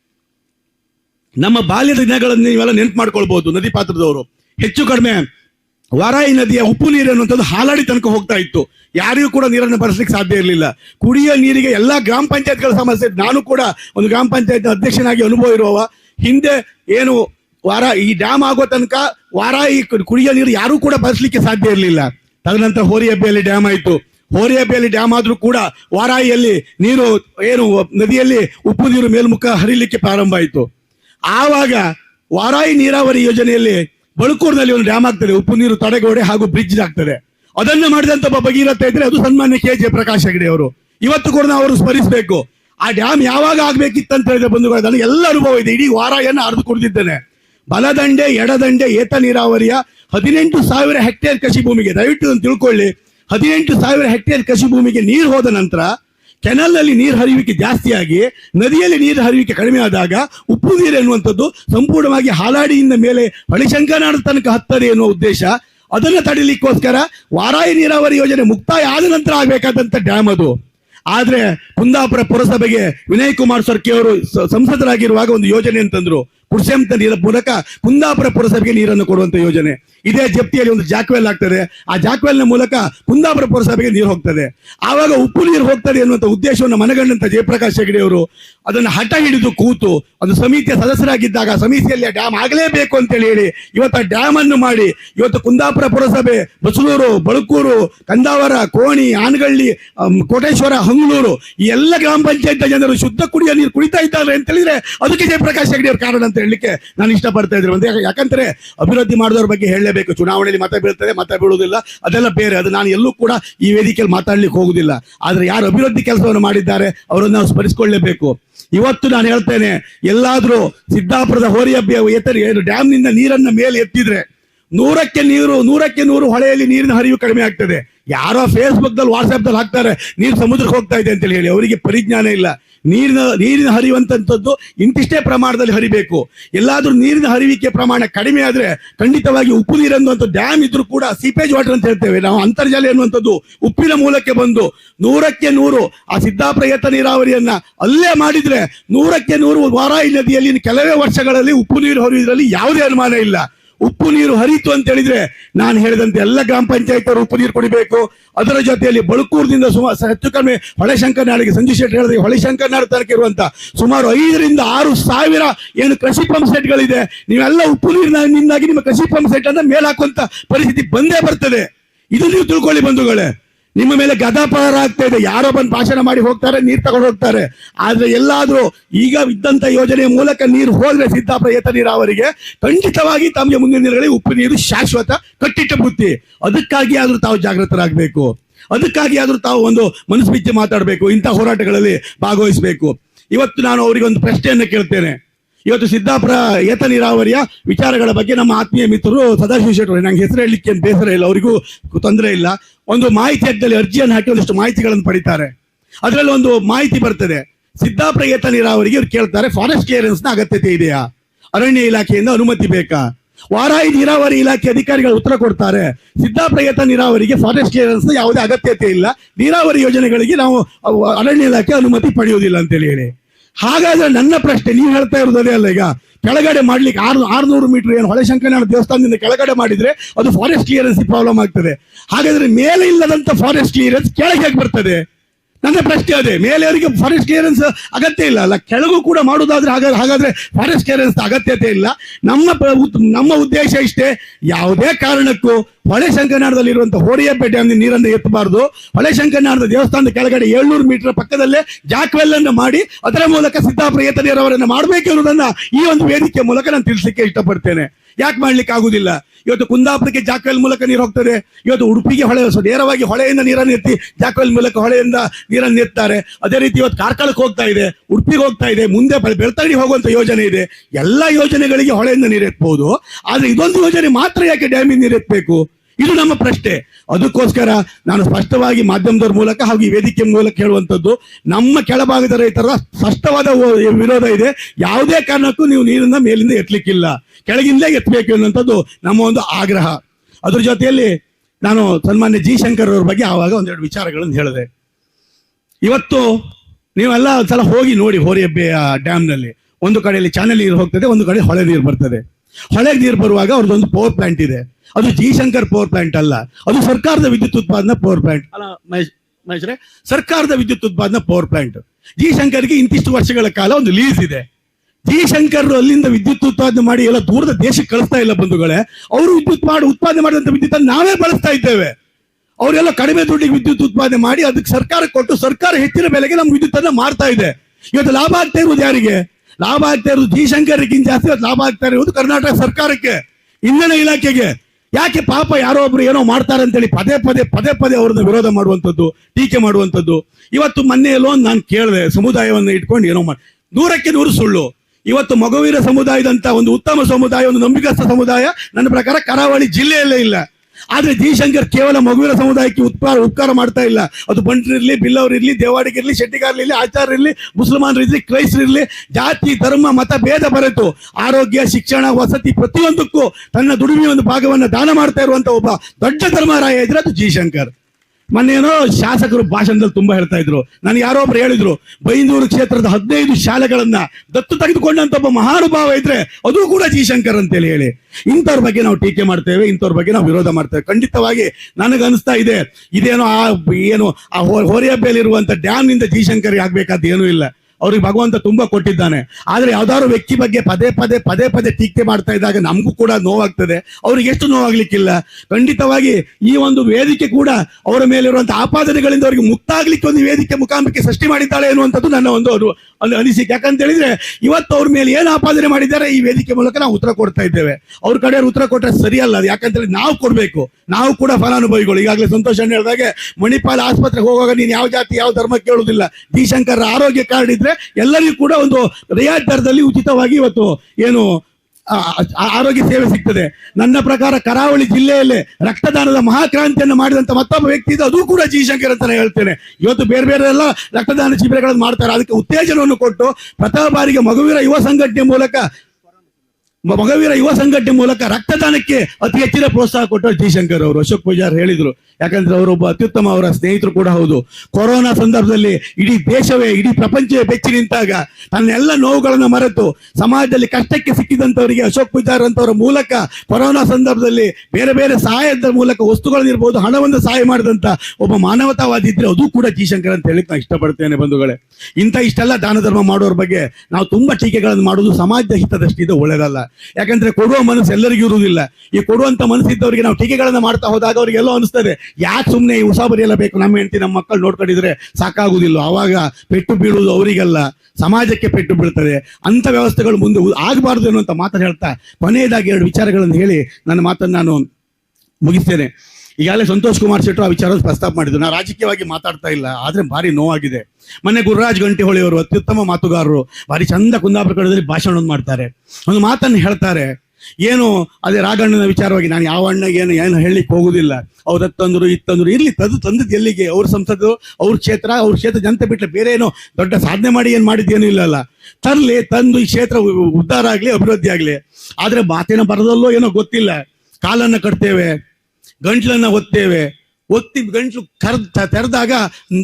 ನಮ್ಮ ಬಾಲ್ಯದ ದಿನಗಳನ್ನು ನೀವೆಲ್ಲ ನೆನಪು ಮಾಡ್ಕೊಳ್ಬಹುದು ನದಿ ಪಾತ್ರದವರು. ಹೆಚ್ಚು ಕಡಿಮೆ ವಾರಾಯಿ ನದಿಯ ಉಪ್ಪು ನೀರು ಅನ್ನುವಂಥದ್ದು ಹಾಲಾಡಿ ತನಕ ಹೋಗ್ತಾ ಇತ್ತು. ಯಾರಿಗೂ ಕೂಡ ನೀರನ್ನು ಬರೆಸಲಿಕ್ಕೆ ಸಾಧ್ಯ ಇರಲಿಲ್ಲ. ಕುಡಿಯೋ ನೀರಿಗೆ ಎಲ್ಲ ಗ್ರಾಮ ಪಂಚಾಯತ್ಗಳ ಸಮಸ್ಯೆ ನಾನು ಕೂಡ ಒಂದು ಗ್ರಾಮ ಪಂಚಾಯತ್ ಅಧ್ಯಕ್ಷನಾಗಿ ಅನುಭವ ಇರುವವ. ಹಿಂದೆ ಏನು ವಾರ ಈ ಡ್ಯಾಮ್ ಆಗೋ ತನಕ ವಾರಾಯಿ ಈ ಕುಡಿಯೋ ನೀರು ಯಾರೂ ಕೂಡ ಬರೆಸಲಿಕ್ಕೆ ಸಾಧ್ಯ ಇರಲಿಲ್ಲ. ತದನಂತರ ಹೋರಿಹಬ್ಬೆಯಲ್ಲಿ ಡ್ಯಾಮ್ ಆಯಿತು. ಹೋರಿಹಬ್ಬೆಯಲ್ಲಿ ಡ್ಯಾಮ್ ಆದರೂ ಕೂಡ ವಾರಾಯಿಯಲ್ಲಿ ನೀರು ಏನು ನದಿಯಲ್ಲಿ ಉಪ್ಪು ನೀರು ಮೇಲ್ಮುಖ ಹರಿಲಿಕ್ಕೆ ಪ್ರಾರಂಭ ಆಯಿತು. ಆವಾಗ ವಾರಾಯಿ ನೀರಾವರಿ ಯೋಜನೆಯಲ್ಲಿ ಬಳುಕೂರಿನಲ್ಲಿ ಒಂದು ಡ್ಯಾಮ್ ಆಗ್ತದೆ. ಉಪ್ಪು ನೀರು ತಡೆಗೋಡೆ ಹಾಗೂ ಬ್ರಿಡ್ಜ್ ಆಗ್ತದೆ. ಅದನ್ನ ಮಾಡಿದಂತ ಒಬ್ಬ ಭಗೀರಥ ಇದ್ರೆ ಅದು ಸನ್ಮಾನ್ಯ ಕೆ ಜೆ ಪ್ರಕಾಶ್ ಹೆಗಡೆ ಅವರು. ಇವತ್ತು ಕೂಡ ಅವರು ಸ್ಮರಿಸಬೇಕು. ಆ ಡ್ಯಾಮ್ ಯಾವಾಗ ಆಗ್ಬೇಕಿತ್ತಂತ ಹೇಳಿದ್ರೆ ಬಂಧುಗಳು, ನನಗೆ ಎಲ್ಲ ಅನುಭವ ಇದೆ. ಇಡೀ ವಾರಾಯನ್ನ ಹರಿದು ಕುಡಿದಿದ್ದೇನೆ. ಬಲದಂಡೆ, ಎಡದಂಡೆ, ಏತ ನೀರಾವರಿಯ ಹದಿನೆಂಟು ಸಾವಿರ ಹೆಕ್ಟೇರ್ ಕೃಷಿ ಭೂಮಿಗೆ, ದಯವಿಟ್ಟು ತಿಳ್ಕೊಳ್ಳಿ. ಹದಿನೆಂಟು ಸಾವಿರ ಹೆಕ್ಟೇರ್ ಕೃಷಿ ಭೂಮಿಗೆ ನೀರು ಹೋದ ನಂತರ ಕೆನಲ್ನಲ್ಲಿ ನೀರು ಹರಿಯುವಿಕೆ ಜಾಸ್ತಿಯಾಗಿ, ನದಿಯಲ್ಲಿ ನೀರು ಹರಿಯುವಿಕೆ ಕಡಿಮೆ ಆದಾಗ ಉಪ್ಪು ನೀರು ಎನ್ನುವಂಥದ್ದು ಸಂಪೂರ್ಣವಾಗಿ ಹಾಲಾಡಿಯಿಂದ ಮೇಲೆ ಹಳಿಶಂಕನಾಡ ತನಕ ಹತ್ತದೆ ಎನ್ನುವ ಉದ್ದೇಶ. ಅದನ್ನು ತಡೀಲಿಕ್ಕೋಸ್ಕರ ವಾರಾಯಿ ನೀರಾವರಿ ಯೋಜನೆ ಮುಕ್ತಾಯ ಆದ ನಂತರ ಆಗಬೇಕಾದಂಥ ಡ್ಯಾಮ್ ಅದು. ಆದರೆ ಕುಂದಾಪುರ ಪುರಸಭೆಗೆ ವಿನಯ್ ಕುಮಾರ್ ಸರ್ಕೆ ಅವರು ಸಂಸದರಾಗಿರುವಾಗ ಒಂದು ಯೋಜನೆ ಅಂತಂದ್ರು. ಕುಡ್ಸೆಂತ ನೀರ ಮೂಲಕ ಕುಂದಾಪುರ ಪುರಸಭೆಗೆ ನೀರನ್ನು ಕೊಡುವಂತ ಯೋಜನೆ. ಇದೇ ಜಪ್ತಿಯಲ್ಲಿ ಒಂದು ಜಾಕ್ವೆಲ್ ಆಗ್ತದೆ. ಆ ಜಾಕ್ವೆಲ್ನ ಮೂಲಕ ಕುಂದಾಪುರ ಪುರಸಭೆಗೆ ನೀರು ಹೋಗ್ತದೆ. ಆವಾಗ ಉಪ್ಪು ನೀರು ಹೋಗ್ತದೆ ಎನ್ನುವಂತ ಉದ್ದೇಶವನ್ನು ಮನಗಂಡಂತ ಜಯಪ್ರಕಾಶ್ ಹೆಗಡೆ ಅವರು ಅದನ್ನು ಹಠ ಹಿಡಿದು ಕೂತು ಒಂದು ಸಮಿತಿಯ ಸದಸ್ಯರಾಗಿದ್ದಾಗ ಸಮಿತಿಯಲ್ಲಿ ಡ್ಯಾಮ್ ಆಗಲೇಬೇಕು ಅಂತೇಳಿ ಹೇಳಿ ಇವತ್ತು ಡ್ಯಾಮ್ ಅನ್ನು ಮಾಡಿ ಇವತ್ತು ಕುಂದಾಪುರ ಪುರಸಭೆ ಬಸಲೂರು, ಬಳುಕೂರು, ಕಂದಾವರ, ಕೋಣಿ, ಆನಗಳ್ಳಿ ಕೋಟೇಶ್ವರ, ಹಂಗಳೂರು ಈ ಎಲ್ಲ ಗ್ರಾಮ ಪಂಚಾಯತ್ ಜನರು ಶುದ್ಧ ಕುಡಿಯೋ ನೀರು ಕುಡಿತಾ ಇದ್ದಾರೆ ಅಂತ ಹೇಳಿದ್ರೆ ಅದಕ್ಕೆ ಜಯಪ್ರಕಾಶ್ ಹೆಗಡೆ ಅವರು ಕಾರಣ ಅಂತ ಹೇಳಲಿಕ್ಕೆ ನಾನು ಇಷ್ಟಪಡ್ತಾ ಇದ್ರೆ ಒಂದು ಯಾಕಂದ್ರೆ ಅಭಿವೃದ್ಧಿ ಮಾಡಿದವ್ರ ಬಗ್ಗೆ ಹೇಳಲೇಬೇಕು. ಚುನಾವಣೆಯಲ್ಲಿ ಮತ ಬೀಳ್ತದೆ, ಮತ ಬೀಳುವುದಿಲ್ಲ. ಅದೆಲ್ಲ ಬೇರೆ. ಅದು ನಾನು ಎಲ್ಲೂ ಕೂಡ ಈ ವೇದಿಕೆಯಲ್ಲಿ ಮಾತಾಡ್ಲಿಕ್ಕೆ ಹೋಗುದಿಲ್ಲ. ಆದ್ರೆ ಯಾರು ಅಭಿವೃದ್ಧಿ ಕೆಲಸವನ್ನು ಮಾಡಿದ್ದಾರೆ, ಅವರನ್ನು ನಾವು ಸ್ಮರಿಸಿಕೊಳ್ಳಲೇಬೇಕು ಇವತ್ತು ನಾನು ಹೇಳ್ತೇನೆ, ಎಲ್ಲಾದ್ರೂ ಸಿದ್ದಾಪುರದ ಹೋರಿಯಬ್ಬೆ ಎತ್ತರಿ ಏನು ಡ್ಯಾಮ್ನಿಂದ ನೀರನ್ನ ಮೇಲೆ ಎತ್ತಿದ್ರೆ ನೂರಕ್ಕೆ ನೀರು ನೂರಕ್ಕೆ ನೂರು ಹೊಳೆಯಲ್ಲಿ ನೀರಿನ ಹರಿವು ಕಡಿಮೆ ಆಗ್ತದೆ. ಯಾರೋ ಫೇಸ್ಬುಕ್ ದಲ್ಲಿ ವಾಟ್ಸ್ಆಪ್ ದಲ್ಲಿ ಹಾಕ್ತಾರೆ, ನೀರು ಸಮುದ್ರಕ್ಕೆ ಹೋಗ್ತಾ ಇದೆ ಅಂತ ಹೇಳಿ. ಅವರಿಗೆ ಪರಿಜ್ಞಾನ ಇಲ್ಲ. ನೀರಿನ ನೀರಿನ ಹರಿವಂತದ್ದು ಇಂತಿಷ್ಟೇ ಪ್ರಮಾಣದಲ್ಲಿ ಹರಿಬೇಕು. ಎಲ್ಲಾದ್ರೂ ನೀರಿನ ಹರಿವಿಕೆ ಪ್ರಮಾಣ ಕಡಿಮೆ ಆದ್ರೆ ಖಂಡಿತವಾಗಿ ಉಪ್ಪು ನೀರು ಅನ್ನುವಂಥ ಡ್ಯಾಮ್ ಇದ್ರೂ ಕೂಡ ಸೀಪೇಜ್ ವಾಟರ್ ಅಂತ ಹೇಳ್ತೇವೆ. ನಾವು ಅಂತರ್ಜಲ ಎನ್ನುವಂಥದ್ದು ಉಪ್ಪಿನ ಮೂಲಕ್ಕೆ ಬಂದು ನೂರಕ್ಕೆ ನೂರು ಆ ಸಿದ್ದಾಪುರ ಏತ ನೀರಾವರಿಯನ್ನ ಅಲ್ಲೇ ಮಾಡಿದ್ರೆ ನೂರಕ್ಕೆ ನೂರು ವಾರಾಯಿ ನದಿಯಲ್ಲಿ ಕೆಲವೇ ವರ್ಷಗಳಲ್ಲಿ ಉಪ್ಪು ನೀರು ಹರಿಯುವುದರಲ್ಲಿ ಯಾವುದೇ ಅನುಮಾನ ಇಲ್ಲ. ಉಪ್ಪು ನೀರು ಹರಿತು ಅಂತ ಹೇಳಿದ್ರೆ ನಾನು ಹೇಳಿದಂತೆ ಎಲ್ಲ ಗ್ರಾಮ ಪಂಚಾಯತ್ ಉಪ್ಪು ನೀರು ಕುಡಿಬೇಕು. ಅದರ ಜೊತೆಯಲ್ಲಿ ಬಳಕೂರ್ದಿಂದ ಸುಮಾರು ಹೆಚ್ಚು ಕಡಿಮೆ ಹೊಳೆಶಂಕರನಾಡಿಗೆ ಸಂಜೀವ್ ಶೆಟ್ಟಿ ಹೇಳಿದ್ರೆ ಹೊಳೆಶಂಕರನಾಡು ತನಕ ಇರುವಂತ ಸುಮಾರು ಐದರಿಂದ ಆರು ಸಾವಿರ ಏನು ಕೃಷಿ ಪಂಪ್ ಸೆಟ್ಗಳಿದೆ ನೀವೆಲ್ಲ ಉಪ್ಪು ನೀರಿನಿಂದಾಗಿ ನಿಮ್ಮ ಕೃಷಿ ಪಂಪ್ ಸೆಟ್ ಅಂತ ಮೇಲೆ ಹಾಕುವಂತ ಪರಿಸ್ಥಿತಿ ಬಂದೇ ಬರ್ತದೆ. ಇದು ನೀವು ತಿಳ್ಕೊಳ್ಳಿ ಬಂಧುಗಳೇ. ನಿಮ್ಮ ಮೇಲೆ ಗದಾಪಾರ ಆಗ್ತಾ ಇದೆ. ಯಾರೋ ಬಂದು ಭಾಷಣ ಮಾಡಿ ಹೋಗ್ತಾರೆ, ನೀರು ತಗೊಂಡು ಹೋಗ್ತಾರೆ. ಆದ್ರೆ ಎಲ್ಲಾದ್ರೂ ಈಗ ಇದ್ದಂತ ಯೋಜನೆಯ ಮೂಲಕ ನೀರು ಹೋದ್ರೆ ಸಿದ್ದಾಪುರ ಏತ ನೀರಾವರಿಗೆ ಖಂಡಿತವಾಗಿ ತಮಗೆ ಮುಂದಿನ ದಿನಗಳಲ್ಲಿ ಉಪ್ಪು ನೀರು ಶಾಶ್ವತ, ಕಟ್ಟಿಟ್ಟ ಬುತ್ತಿ ಅದಕ್ಕಾಗಿ ಆದ್ರೂ ತಾವು ಜಾಗೃತರಾಗಬೇಕು. ಅದಕ್ಕಾಗಿ ಆದ್ರೂ ತಾವು ಒಂದು ಮನಸ್ಸು ಬಿಚ್ಚಿ ಮಾತಾಡಬೇಕು, ಇಂಥ ಹೋರಾಟಗಳಲ್ಲಿ ಭಾಗವಹಿಸಬೇಕು. ಇವತ್ತು ನಾನು ಅವರಿಗೆ ಒಂದು ಪ್ರಶ್ನೆಯನ್ನು ಕೇಳ್ತೇನೆ. ಇವತ್ತು ಸಿದ್ದಾಪುರ ಏತ ನೀರಾವರಿಯ ವಿಚಾರಗಳ ಬಗ್ಗೆ ನಮ್ಮ ಆತ್ಮೀಯ ಮಿತ್ರರು ಸದಾಶಿವ ಶೆಟ್ಟರು, ನಂಗೆ ಹೆಸರು ಹೇಳಲಿಕ್ಕೆ ಬೇಸರ ಇಲ್ಲ, ಅವರಿಗೂ ತೊಂದರೆ ಇಲ್ಲ. ಒಂದು ಮಾಹಿತಿ ಅದರಲ್ಲಿ ಅರ್ಜಿಯನ್ನು ಹಾಕಿ ಒಂದಿಷ್ಟು ಮಾಹಿತಿಗಳನ್ನು ಪಡಿತಾರೆ. ಅದರಲ್ಲಿ ಒಂದು ಮಾಹಿತಿ ಬರ್ತದೆ. ಸಿದ್ದಾಪ್ರಯತ್ನ ನೀರಾವರಿಗೆ ಇವ್ರು ಕೇಳ್ತಾರೆ ಫಾರೆಸ್ಟ್ನ ಅಗತ್ಯತೆ ಇದೆಯಾ? ಅರಣ್ಯ ಇಲಾಖೆಯಿಂದ ಅನುಮತಿ ಬೇಕಾ? ವಾರಾಯಿ ನೀರಾವರಿ ಇಲಾಖೆ ಅಧಿಕಾರಿಗಳು ಉತ್ತರ ಕೊಡ್ತಾರೆ, ಸಿದ್ದಾಪ್ರಯತ್ನ ನೀರಾವರಿಗೆ ಫಾರೆಸ್ಟ್ ಕ್ಲಿಯರೆನ್ಸ್ ಯಾವುದೇ ಅಗತ್ಯತೆ ಇಲ್ಲ. ನೀರಾವರಿ ಯೋಜನೆಗಳಿಗೆ ನಾವು ಅರಣ್ಯ ಇಲಾಖೆ ಅನುಮತಿ ಪಡೆಯುವುದಿಲ್ಲ ಅಂತೇಳಿ ಹೇಳಿ. ಹಾಗಾದ್ರೆ ನನ್ನ ಪ್ರಶ್ನೆ, ನೀವು ಹೇಳ್ತಾ ಇರೋದೇ ಅಲ್ಲ ಈಗ. ಕೆಳಗಡೆ ಮಾಡ್ಲಿಕ್ಕೆ ಆರು ಆರ್ನೂರು ಮೀಟರ್ ಏನು ಹೊಳೆ ಹೊಳೆಶಂಕರನಾಥ ದೇವಸ್ಥಾನದಿಂದ ಕೆಳಗಡೆ ಮಾಡಿದ್ರೆ ಅದು ಫಾರೆಸ್ಟ್ ಕ್ಲಿಯರೆನ್ಸ್ ಪ್ರಾಬ್ಲಮ್ ಆಗ್ತದೆ. ಹಾಗಾದ್ರೆ ಮೇಲೆ ಇಲ್ಲದಂತ ಫಾರೆಸ್ಟ್ ಕ್ಲಿಯರೆನ್ಸ್ ಕೆಳಗೆ ಹೇಗೆ ಬರ್ತದೆ? ನನ್ನ ಪ್ರಶ್ನೆ ಅದೇ ಮೇಲೆ ಅವರಿಗೆ ಫಾರೆಸ್ಟ್ ಕ್ಲಿಯರೆನ್ಸ್ ಅಗತ್ಯ ಇಲ್ಲ ಅಲ್ಲ? ಕೆಳಗೂ ಕೂಡ ಮಾಡುವುದಾದ್ರೆ ಹಾಗಾದ್ರೆ ಹಾಗಾದ್ರೆ ಫಾರೆಸ್ಟ್ ಕ್ಲಿಯರೆನ್ಸ್ ಅಗತ್ಯತೆ ಇಲ್ಲ. ನಮ್ಮ ನಮ್ಮ ಉದ್ದೇಶ ಇಷ್ಟೇ, ಯಾವುದೇ ಕಾರಣಕ್ಕೂ ಹೊಳೆ ಶಂಕರನಾಡದಲ್ಲಿರುವಂತಹ ಹೋರಿಯಬ್ಬೆ ಡ್ಯಾಮ್ ನೀರನ್ನು ಎತ್ತಬಾರದು. ಹೊಳೆ ಶಂಕರನಾಡದ ದೇವಸ್ಥಾನದ ಕೆಳಗಡೆ ಏಳ್ನೂರು ಮೀಟರ್ ಪಕ್ಕದಲ್ಲೇ ಜಾಕ್ವೆಲ್ ಅನ್ನು ಮಾಡಿ, ಅದರ ಮೂಲಕ ಸಿದ್ದಾಪುರ ಏತ ನೀರಾವರಿಯನ್ನು ಮಾಡಬೇಕು ಅನ್ನೋದನ್ನ ಈ ಒಂದು ವೇದಿಕೆ ಮೂಲಕ ನಾನು ತಿಳಿಸಲಿಕ್ಕೆ ಇಷ್ಟಪಡ್ತೇನೆ. ಯಾಕೆ ಮಾಡ್ಲಿಕ್ಕೆ ಆಗುದಿಲ್ಲ? ಇವತ್ತು ಕುಂದಾಪುರಕ್ಕೆ ಜಾಕ್ವೆಲ್ ಮೂಲಕ ನೀರು ಹೋಗ್ತದೆ ಇವತ್ತು ಉಡುಪಿಗೆ ಹೊಳೆ ನೇರವಾಗಿ ಹೊಳೆಯಿಂದ ನೀರನ್ನು ಎತ್ತಿ ಜಾಕ್ವೆಲ್ ಮೂಲಕ ಹೊಳೆಯಿಂದ ನೀರನ್ನು ಎತ್ತಾರೆ. ಅದೇ ರೀತಿ ಇವತ್ತು ಕಾರ್ಕಳಕ್ಕೆ ಹೋಗ್ತಾ ಇದೆ, ಉಡುಪಿಗೆ ಹೋಗ್ತಾ ಇದೆ, ಮುಂದೆ ಬೆಳ್ತಂಗಡಿ ಹೋಗುವಂತ ಯೋಜನೆ ಇದೆ. ಎಲ್ಲ ಯೋಜನೆಗಳಿಗೆ ಹೊಳೆಯಿಂದ ನೀರು ಎತ್ತಬಹುದು ಆದ್ರೆ ಇದೊಂದು ಯೋಜನೆ ಮಾತ್ರ ಯಾಕೆ ಡ್ಯಾಮಿಂದ ನೀರು ಎತ್ತಬೇಕು ಇದು ನಮ್ಮ ಪ್ರಶ್ನೆ. ಅದಕ್ಕೋಸ್ಕರ ನಾನು ಸ್ಪಷ್ಟವಾಗಿ ಮಾಧ್ಯಮದವ್ರ ಮೂಲಕ ಹಾಗೂ ಈ ವೇದಿಕೆ ಮೂಲಕ ಹೇಳುವಂಥದ್ದು, ನಮ್ಮ ಕೆಳಭಾಗದ ರೈತರ ಸ್ಪಷ್ಟವಾದ ವಿರೋಧ ಇದೆ. ಯಾವುದೇ ಕಾರಣಕ್ಕೂ ನೀವು ನೀರನ್ನ ಮೇಲಿಂದ ಎತ್ತಲಿಕ್ಕಿಲ್ಲ ಕೆಳಗಿಂದಲೇ ಎತ್ತಬೇಕು ಅನ್ನುವಂಥದ್ದು ನಮ್ಮ ಒಂದು ಆಗ್ರಹ. ಅದ್ರ ಜೊತೆಯಲ್ಲಿ ನಾನು ಸನ್ಮಾನ್ಯ ಜಿ ಶಂಕರ್ ಅವ್ರ ಬಗ್ಗೆ ಆವಾಗ ಒಂದೆರಡು ವಿಚಾರಗಳನ್ನು ಹೇಳಿದೆ. ಇವತ್ತು ನೀವೆಲ್ಲ ಒಂದ್ಸಲ ಹೋಗಿ ನೋಡಿ ಹೋರಿಯಬ್ಬೆಯ ಡ್ಯಾಮ್ನಲ್ಲಿ. ಒಂದು ಕಡೆಯಲ್ಲಿ ಚಾನಲ್ ನೀರು ಹೋಗ್ತದೆ, ಒಂದು ಕಡೆ ಹೊಳೆ ನೀರು ಬರ್ತದೆ. ಹೊಳೆಗೆ ನೀರು ಬರುವಾಗ ಅವ್ರದ್ದೊಂದು ಪವರ್ ಪ್ಲಾಂಟ್ ಇದೆ. ಅದು ಜಿ ಶಂಕರ್ ಪವರ್ ಪ್ಲಾಂಟ್ ಅಲ್ಲ. ಅದು ಸರ್ಕಾರದ ವಿದ್ಯುತ್ ಉತ್ಪಾದನಾ ಪವರ್ ಪ್ಲಾಂಟ್ ಅಲ್ಲ, ಮಹೇಶ್, ಮಹೇಶ್ರೆ, ಸರ್ಕಾರದ ವಿದ್ಯುತ್ ಉತ್ಪಾದನಾ ಪವರ್ ಪ್ಲಾಂಟ್ ಜಿ ಶಂಕರ್ಗೆ ಇಂತಿಷ್ಟು ವರ್ಷಗಳ ಕಾಲ ಒಂದು ಲೀಸ್ ಇದೆ. ಜಿ ಶಂಕರ್ ಅಲ್ಲಿಂದ ವಿದ್ಯುತ್ ಉತ್ಪಾದನೆ ಮಾಡಿ ಎಲ್ಲ ದೂರದ ದೇಶಕ್ಕೆ ಕಳಿಸ್ತಾ ಇಲ್ಲ ಬಂಧುಗಳೇ. ಅವರು ವಿದ್ಯುತ್ ಮಾಡಿ, ಉತ್ಪಾದನೆ ಮಾಡಿದಂತ ವಿದ್ಯುತ್ ನಾವೇ ಬಳಸ್ತಾ ಇದ್ದೇವೆ. ಅವರೆಲ್ಲ ಕಡಿಮೆ ದುಡ್ಡಿಗೆ ವಿದ್ಯುತ್ ಉತ್ಪಾದನೆ ಮಾಡಿ ಅದಕ್ಕೆ ಸರ್ಕಾರ ಕೊಟ್ಟು ಸರ್ಕಾರ ಹೆಚ್ಚಿನ ಬೆಲೆಗೆ ನಮ್ಮ ವಿದ್ಯುತ್ ಅನ್ನ ಮಾರ್ತಾ ಇದೆ. ಇವತ್ತು ಲಾಭ ಆಗ್ತಾ ಇರುವುದು ಯಾರಿಗೆ? ಲಾಭ ಆಗ್ತಾ ಇರೋದು ಜಿ ಶಂಕರ್ಗಿಂತ ಜಾಸ್ತಿ ಲಾಭ ಆಗ್ತಾ ಇರುವುದು ಕರ್ನಾಟಕ ಸರ್ಕಾರಕ್ಕೆ, ಇಂಧನ ಇಲಾಖೆಗೆ. ಯಾಕೆ ಪಾಪ ಯಾರೋ ಒಬ್ರು ಏನೋ ಮಾಡ್ತಾರೆ ಅಂತೇಳಿ ಪದೇ ಪದೇ ಪದೇ ಪದೇ ಅವ್ರನ್ನ ವಿರೋಧ ಮಾಡುವಂಥದ್ದು, ಟೀಕೆ ಮಾಡುವಂಥದ್ದು. ಇವತ್ತು ಮೊನ್ನೆ ಎಲ್ಲೋ ನಾನು ಕೇಳಿದೆ, ಸಮುದಾಯವನ್ನು ಇಟ್ಕೊಂಡು ಏನೋ ಮಾಡಿ ನೂರಕ್ಕೆ ನೂರು ಸುಳ್ಳು. ಇವತ್ತು ಮಗುವೀರ ಸಮುದಾಯದಂತ ಒಂದು ಉತ್ತಮ ಸಮುದಾಯ, ಒಂದು ನಂಬಿಕಸ್ಥ ಸಮುದಾಯ, ನನ್ನ ಪ್ರಕಾರ ಕರಾವಳಿ ಜಿಲ್ಲೆಯಲ್ಲೇ ಇಲ್ಲ. ಆದ್ರೆ ಜಿ ಶಂಕರ್ ಕೇವಲ ಮಗುವಿನ ಸಮುದಾಯಕ್ಕೆ ಉತ್ಪಾರ ಉಪಕಾರ ಮಾಡ್ತಾ ಇಲ್ಲ. ಅದು ಬಂಟ್ರಿರ್ಲಿ ಬಿಲ್ಲವರಿರ್ಲಿ ದೇವಾಡಿಗಿರ್ಲಿ ಶೆಟ್ಟಿಗಾರ್ಲಿರ್ಲಿ ಆಚಾರ್ಯರ್ಲಿ ಮುಸಲ್ಮಾನರಿರ್ಲಿ ಕ್ರೈಸ್ತರಿರ್ಲಿ ಜಾತಿ, ಧರ್ಮ, ಮತ ಭೇದ ಬರೆತು ಆರೋಗ್ಯ, ಶಿಕ್ಷಣ, ವಸತಿ ಪ್ರತಿಯೊಂದಕ್ಕೂ ತನ್ನ ದುಡಿಮೆಯ ಒಂದು ಭಾಗವನ್ನು ದಾನ ಮಾಡ್ತಾ ಇರುವಂತ ಒಬ್ಬ ದೊಡ್ಡ ಧರ್ಮರಾಯ ಇದ್ರೆ ಅದು ಜಿ ಶಂಕರ್ ಮೊನ್ನೇನೋ ಶಾಸಕರು ಭಾಷಣದಲ್ಲಿ ತುಂಬಾ ಹೇಳ್ತಾ ಇದ್ರು. ನನಗೆ ಯಾರೋ ಒಬ್ರು ಹೇಳಿದ್ರು, ಬೈಂದೂರು ಕ್ಷೇತ್ರದ ಹದಿನೈದು ಶಾಲೆಗಳನ್ನ ದತ್ತು ತೆಗೆದುಕೊಂಡಂತ ಒಬ್ಬ ಮಹಾನುಭಾವ ಇದ್ರೆ ಅದು ಕೂಡ ಜೀಶಂಕರ್ ಅಂತೇಳಿ ಹೇಳಿ. ಇಂಥವ್ರ ಬಗ್ಗೆ ನಾವು ಟೀಕೆ ಮಾಡ್ತೇವೆ, ಇಂಥವ್ರ ಬಗ್ಗೆ ನಾವು ವಿರೋಧ ಮಾಡ್ತೇವೆ. ಖಂಡಿತವಾಗಿ ನನಗನ್ನಿಸ್ತಾ ಇದೆ, ಇದೇನೋ ಆ, ಏನು, ಆ ಹೊರೆಯಬ್ಬೆಯಲ್ಲಿರುವಂತ ಡ್ಯಾಮ್ನಿಂದ ಜೀಶಂಕರ್ ಆಗ್ಬೇಕಾದ ಏನೂ ಇಲ್ಲ. ಅವ್ರಿಗೆ ಭಗವಂತ ತುಂಬಾ ಕೊಟ್ಟಿದ್ದಾನೆ. ಆದ್ರೆ ಯಾವ್ದಾದ್ರು ವ್ಯಕ್ತಿ ಬಗ್ಗೆ ಪದೇ ಪದೇ ಪದೇ ಪದೇ ಟೀಕೆ ಮಾಡ್ತಾ ಇದ್ದಾಗ ನಮಗೂ ಕೂಡ ನೋವಾಗ್ತದೆ. ಅವ್ರಿಗೆ ಎಷ್ಟು ನೋವಾಗ್ಲಿಕ್ಕಿಲ್ಲ. ಖಂಡಿತವಾಗಿ ಈ ಒಂದು ವೇದಿಕೆ ಕೂಡ ಅವರ ಮೇಲಿರುವಂತಹ ಆಪಾದನೆಗಳಿಂದ ಅವರಿಗೆ ಮುಕ್ತ ಆಗ್ಲಿಕ್ಕೆ ಒಂದು ವೇದಿಕೆ ಮುಖಾಮುಖಿ ಸೃಷ್ಟಿ ಮಾಡಿದ್ದಾಳೆ ಅನ್ನುವಂಥದ್ದು ನನ್ನ ಒಂದು ಅವರು ಒಂದು ಅನಿಸಿಕೆ. ಯಾಕಂತ ಹೇಳಿದ್ರೆ ಇವತ್ತು ಅವ್ರ ಮೇಲೆ ಏನು ಆಪಾದನೆ ಮಾಡಿದ್ದಾರೆ ಈ ವೇದಿಕೆ ಮೂಲಕ ನಾವು ಉತ್ತರ ಕೊಡ್ತಾ ಇದ್ದೇವೆ. ಅವ್ರ ಕಡೆ ಉತ್ತರ ಕೊಟ್ಟರೆ ಸರಿಯಲ್ಲ. ಅದು ಯಾಕಂತ ಹೇಳಿ ನಾವು ಕೊಡ್ಬೇಕು. ನಾವು ಕೂಡ ಫಲಾನುಭವಿಗಳು. ಈಗಾಗಲೇ ಸಂತೋಷ ಹೇಳಿದಾಗೆ ಮಣಿಪಾಲ್ ಆಸ್ಪತ್ರೆಗೆ ಹೋಗುವಾಗ ನೀನು ಯಾವ ಜಾತಿ, ಯಾವ ಧರ್ಮ ಕೇಳುವುದಿಲ್ಲ ಡಿ ಶಂಕರ್ ಆರೋಗ್ಯ ಕಾರ್ಡ್ ಇದ್ರೆ ಎಲ್ಲರಿಗೂ ಕೂಡ ಒಂದು ರಿಯಾಯತ್ ದರದಲ್ಲಿ ಉಚಿತವಾಗಿ ಇವತ್ತು ಏನು ಆರೋಗ್ಯ ಸೇವೆ ಸಿಗ್ತದೆ. ನನ್ನ ಪ್ರಕಾರ ಕರಾವಳಿ ಜಿಲ್ಲೆಯಲ್ಲೇ ರಕ್ತದಾನದ ಮಹಾಕ್ರಾಂತಿಯನ್ನು ಮಾಡಿದಂತ ಮತ್ತೊಬ್ಬ ವ್ಯಕ್ತಿ ಇದೆ. ಅದು ಕೂಡ ಜೀಶಂಕರ್ ಅಂತಾನೆ ಅಂತ ಹೇಳ್ತೇನೆ. ಇವತ್ತು ಬೇರೆ ಬೇರೆ ಎಲ್ಲ ರಕ್ತದಾನ ಶಿಬಿರಗಳನ್ನು ಮಾಡ್ತಾರೆ. ಅದಕ್ಕೆ ಉತ್ತೇಜನವನ್ನು ಕೊಟ್ಟು ಪ್ರಥಮ ಬಾರಿಗೆ ಮಗುವಿನ ಯುವ ಸಂಘಟನೆ ಮೂಲಕ ಮಗವೀರ ಯುವ ಸಂಘಟನೆ ಮೂಲಕ ರಕ್ತದಾನಕ್ಕೆ ಅತಿ ಹೆಚ್ಚಿನ ಪ್ರೋತ್ಸಾಹ ಕೊಟ್ಟರು ಜೈಶಂಕರ್ ಅವರು. ಅಶೋಕ್ ಪೂಜಾರ್ ಹೇಳಿದ್ರು. ಯಾಕಂದ್ರೆ ಅವರೊಬ್ಬ ಅತ್ಯುತ್ತಮ ಅವರ ಸ್ನೇಹಿತರು ಕೂಡ ಹೌದು. ಕೊರೋನಾ ಸಂದರ್ಭದಲ್ಲಿ ಇಡೀ ದೇಶವೇ, ಇಡೀ ಪ್ರಪಂಚವೇ ಬೆಚ್ಚಿ ನಿಂತಾಗ ತನ್ನೆಲ್ಲ ನೋವುಗಳನ್ನು ಮರೆತು ಸಮಾಜದಲ್ಲಿ ಕಷ್ಟಕ್ಕೆ ಸಿಕ್ಕಿದಂತವರಿಗೆ ಅಶೋಕ್ ಪೂಜಾರ್ ಅಂತವರ ಮೂಲಕ ಕೊರೋನಾ ಸಂದರ್ಭದಲ್ಲಿ ಬೇರೆ ಬೇರೆ ಸಹಾಯದ ಮೂಲಕ ವಸ್ತುಗಳನ್ನಿರ್ಬೋದು ಹಣವನ್ನು ಸಹಾಯ ಮಾಡಿದಂತ ಒಬ್ಬ ಮಾನವತಾವಾದಿ ಇದ್ರೆ ಅದು ಕೂಡ ಜೈಶಂಕರ್ ಅಂತ ಹೇಳಿ ನಾನು ಇಷ್ಟಪಡ್ತೇನೆ ಬಂಧುಗಳೇ. ಇಂಥ ಇಷ್ಟೆಲ್ಲ ದಾನ ಧರ್ಮ ಮಾಡೋರ ಬಗ್ಗೆ ನಾವು ತುಂಬಾ ಟೀಕೆಗಳನ್ನು ಮಾಡೋದು ಸಮಾಜದ ಹಿತದಷ್ಟಿದೆ ಒಳ್ಳೆಯದಲ್ಲ. ಯಾಕಂದ್ರೆ ಕೊಡುವ ಮನಸ್ಸು ಎಲ್ಲರಿಗೂ ಇರುವುದಿಲ್ಲ. ಈ ಕೊಡುವಂತ ಮನಸ್ಸಿದ್ದವರಿಗೆ ನಾವು ಟೀಕೆಗಳನ್ನ ಮಾಡ್ತಾ ಹೋದಾಗ ಅವ್ರಿಗೆ ಎಲ್ಲೋ ಅನಿಸ್ತದೆ, ಯಾಕೆ ಸುಮ್ಮನೆ ಈ ಉಸಾಬರಿ ಎಲ್ಲ ಬೇಕು ನಮ್ಮ ಹೆಂಡತಿ, ನಮ್ಮ ಮಕ್ಕಳು ನೋಡ್ಕೊಂಡಿದ್ರೆ ಸಾಕಾಗುವುದಿಲ್ಲ. ಅವಾಗ ಪೆಟ್ಟು ಬೀಳುವುದು ಅವರಿಗೆಲ್ಲ, ಸಮಾಜಕ್ಕೆ ಪೆಟ್ಟು ಬೀಳ್ತದೆ. ಅಂತ ವ್ಯವಸ್ಥೆಗಳು ಮುಂದೆ ಆಗಬಾರ್ದು ಅನ್ನುವಂಥ ಮಾತನ್ನು ಹೇಳ್ತಾ, ಕೊನೆಯದಾಗಿ ಎರಡು ವಿಚಾರಗಳನ್ನು ಹೇಳಿ ನನ್ನ ಮಾತನ್ನು ನಾನು ಮುಗಿಸ್ತೇನೆ. ಈಗಾಗಲೇ ಸಂತೋಷ್ ಕುಮಾರ್ ಶೆಟ್ಟರು ಆ ವಿಚಾರ ಪ್ರಸ್ತಾಪ ಮಾಡಿದ್ರು. ನಾನು ರಾಜಕೀಯವಾಗಿ ಮಾತಾಡ್ತಾ ಇಲ್ಲ, ಆದ್ರೆ ಭಾರಿ ನೋವಾಗಿದೆ. ಮೊನ್ನೆ ಗುರುರಾಜ್ ಗಂಟಿಹೊಳಿ ಅವರು ಅತ್ಯುತ್ತಮ ಮಾತುಗಾರರು, ಭಾರಿ ಚಂದ ಕುಂದಾಪುರ ಕಡದಲ್ಲಿ ಭಾಷಣ ಮಾಡ್ತಾರೆ. ಒಂದು ಮಾತನ್ನು ಹೇಳ್ತಾರೆ, ಏನು ಅದೇ ರಾಗಣ್ಣನ ವಿಚಾರವಾಗಿ ನಾನು ಯಾವ ಅಣ್ಣಗೆ ಏನು ಏನು ಹೇಳಲಿಕ್ಕೆ ಹೋಗುದಿಲ್ಲ. ಅವ್ರ ತಂದ್ರು ಇತ್ತಂದ್ರು ಇರ್ಲಿ, ತಂದು ತಂದದ್ದು ಎಲ್ಲಿಗೆ? ಅವ್ರ ಸಂಸದರು ಅವ್ರ ಕ್ಷೇತ್ರ ಅವ್ರ ಕ್ಷೇತ್ರ ಜನತೆ ಬಿಟ್ಟರೆ ಬೇರೆ ಏನೋ ದೊಡ್ಡ ಸಾಧನೆ ಮಾಡಿ ಏನು ಮಾಡಿದ್ದೇನು ಇಲ್ಲಲ್ಲ ತರ್ಲಿ, ತಂದು ಈ ಕ್ಷೇತ್ರ ಉದ್ಧಾರ ಆಗ್ಲಿ, ಅಭಿವೃದ್ಧಿ ಆಗ್ಲಿ. ಆದ್ರೆ ಮಾತಿನ ಬರದಲ್ಲೋ ಏನೋ ಗೊತ್ತಿಲ್ಲ. ಕಾಲನ್ನ ಕಟ್ತೇವೆ. ಗಂಟ್ಲನ್ನ ಒತ್ತೇವೆ. ಒತ್ತಿ ಗಂಟ್ಲು ಕರ್ ತೆರೆದಾಗ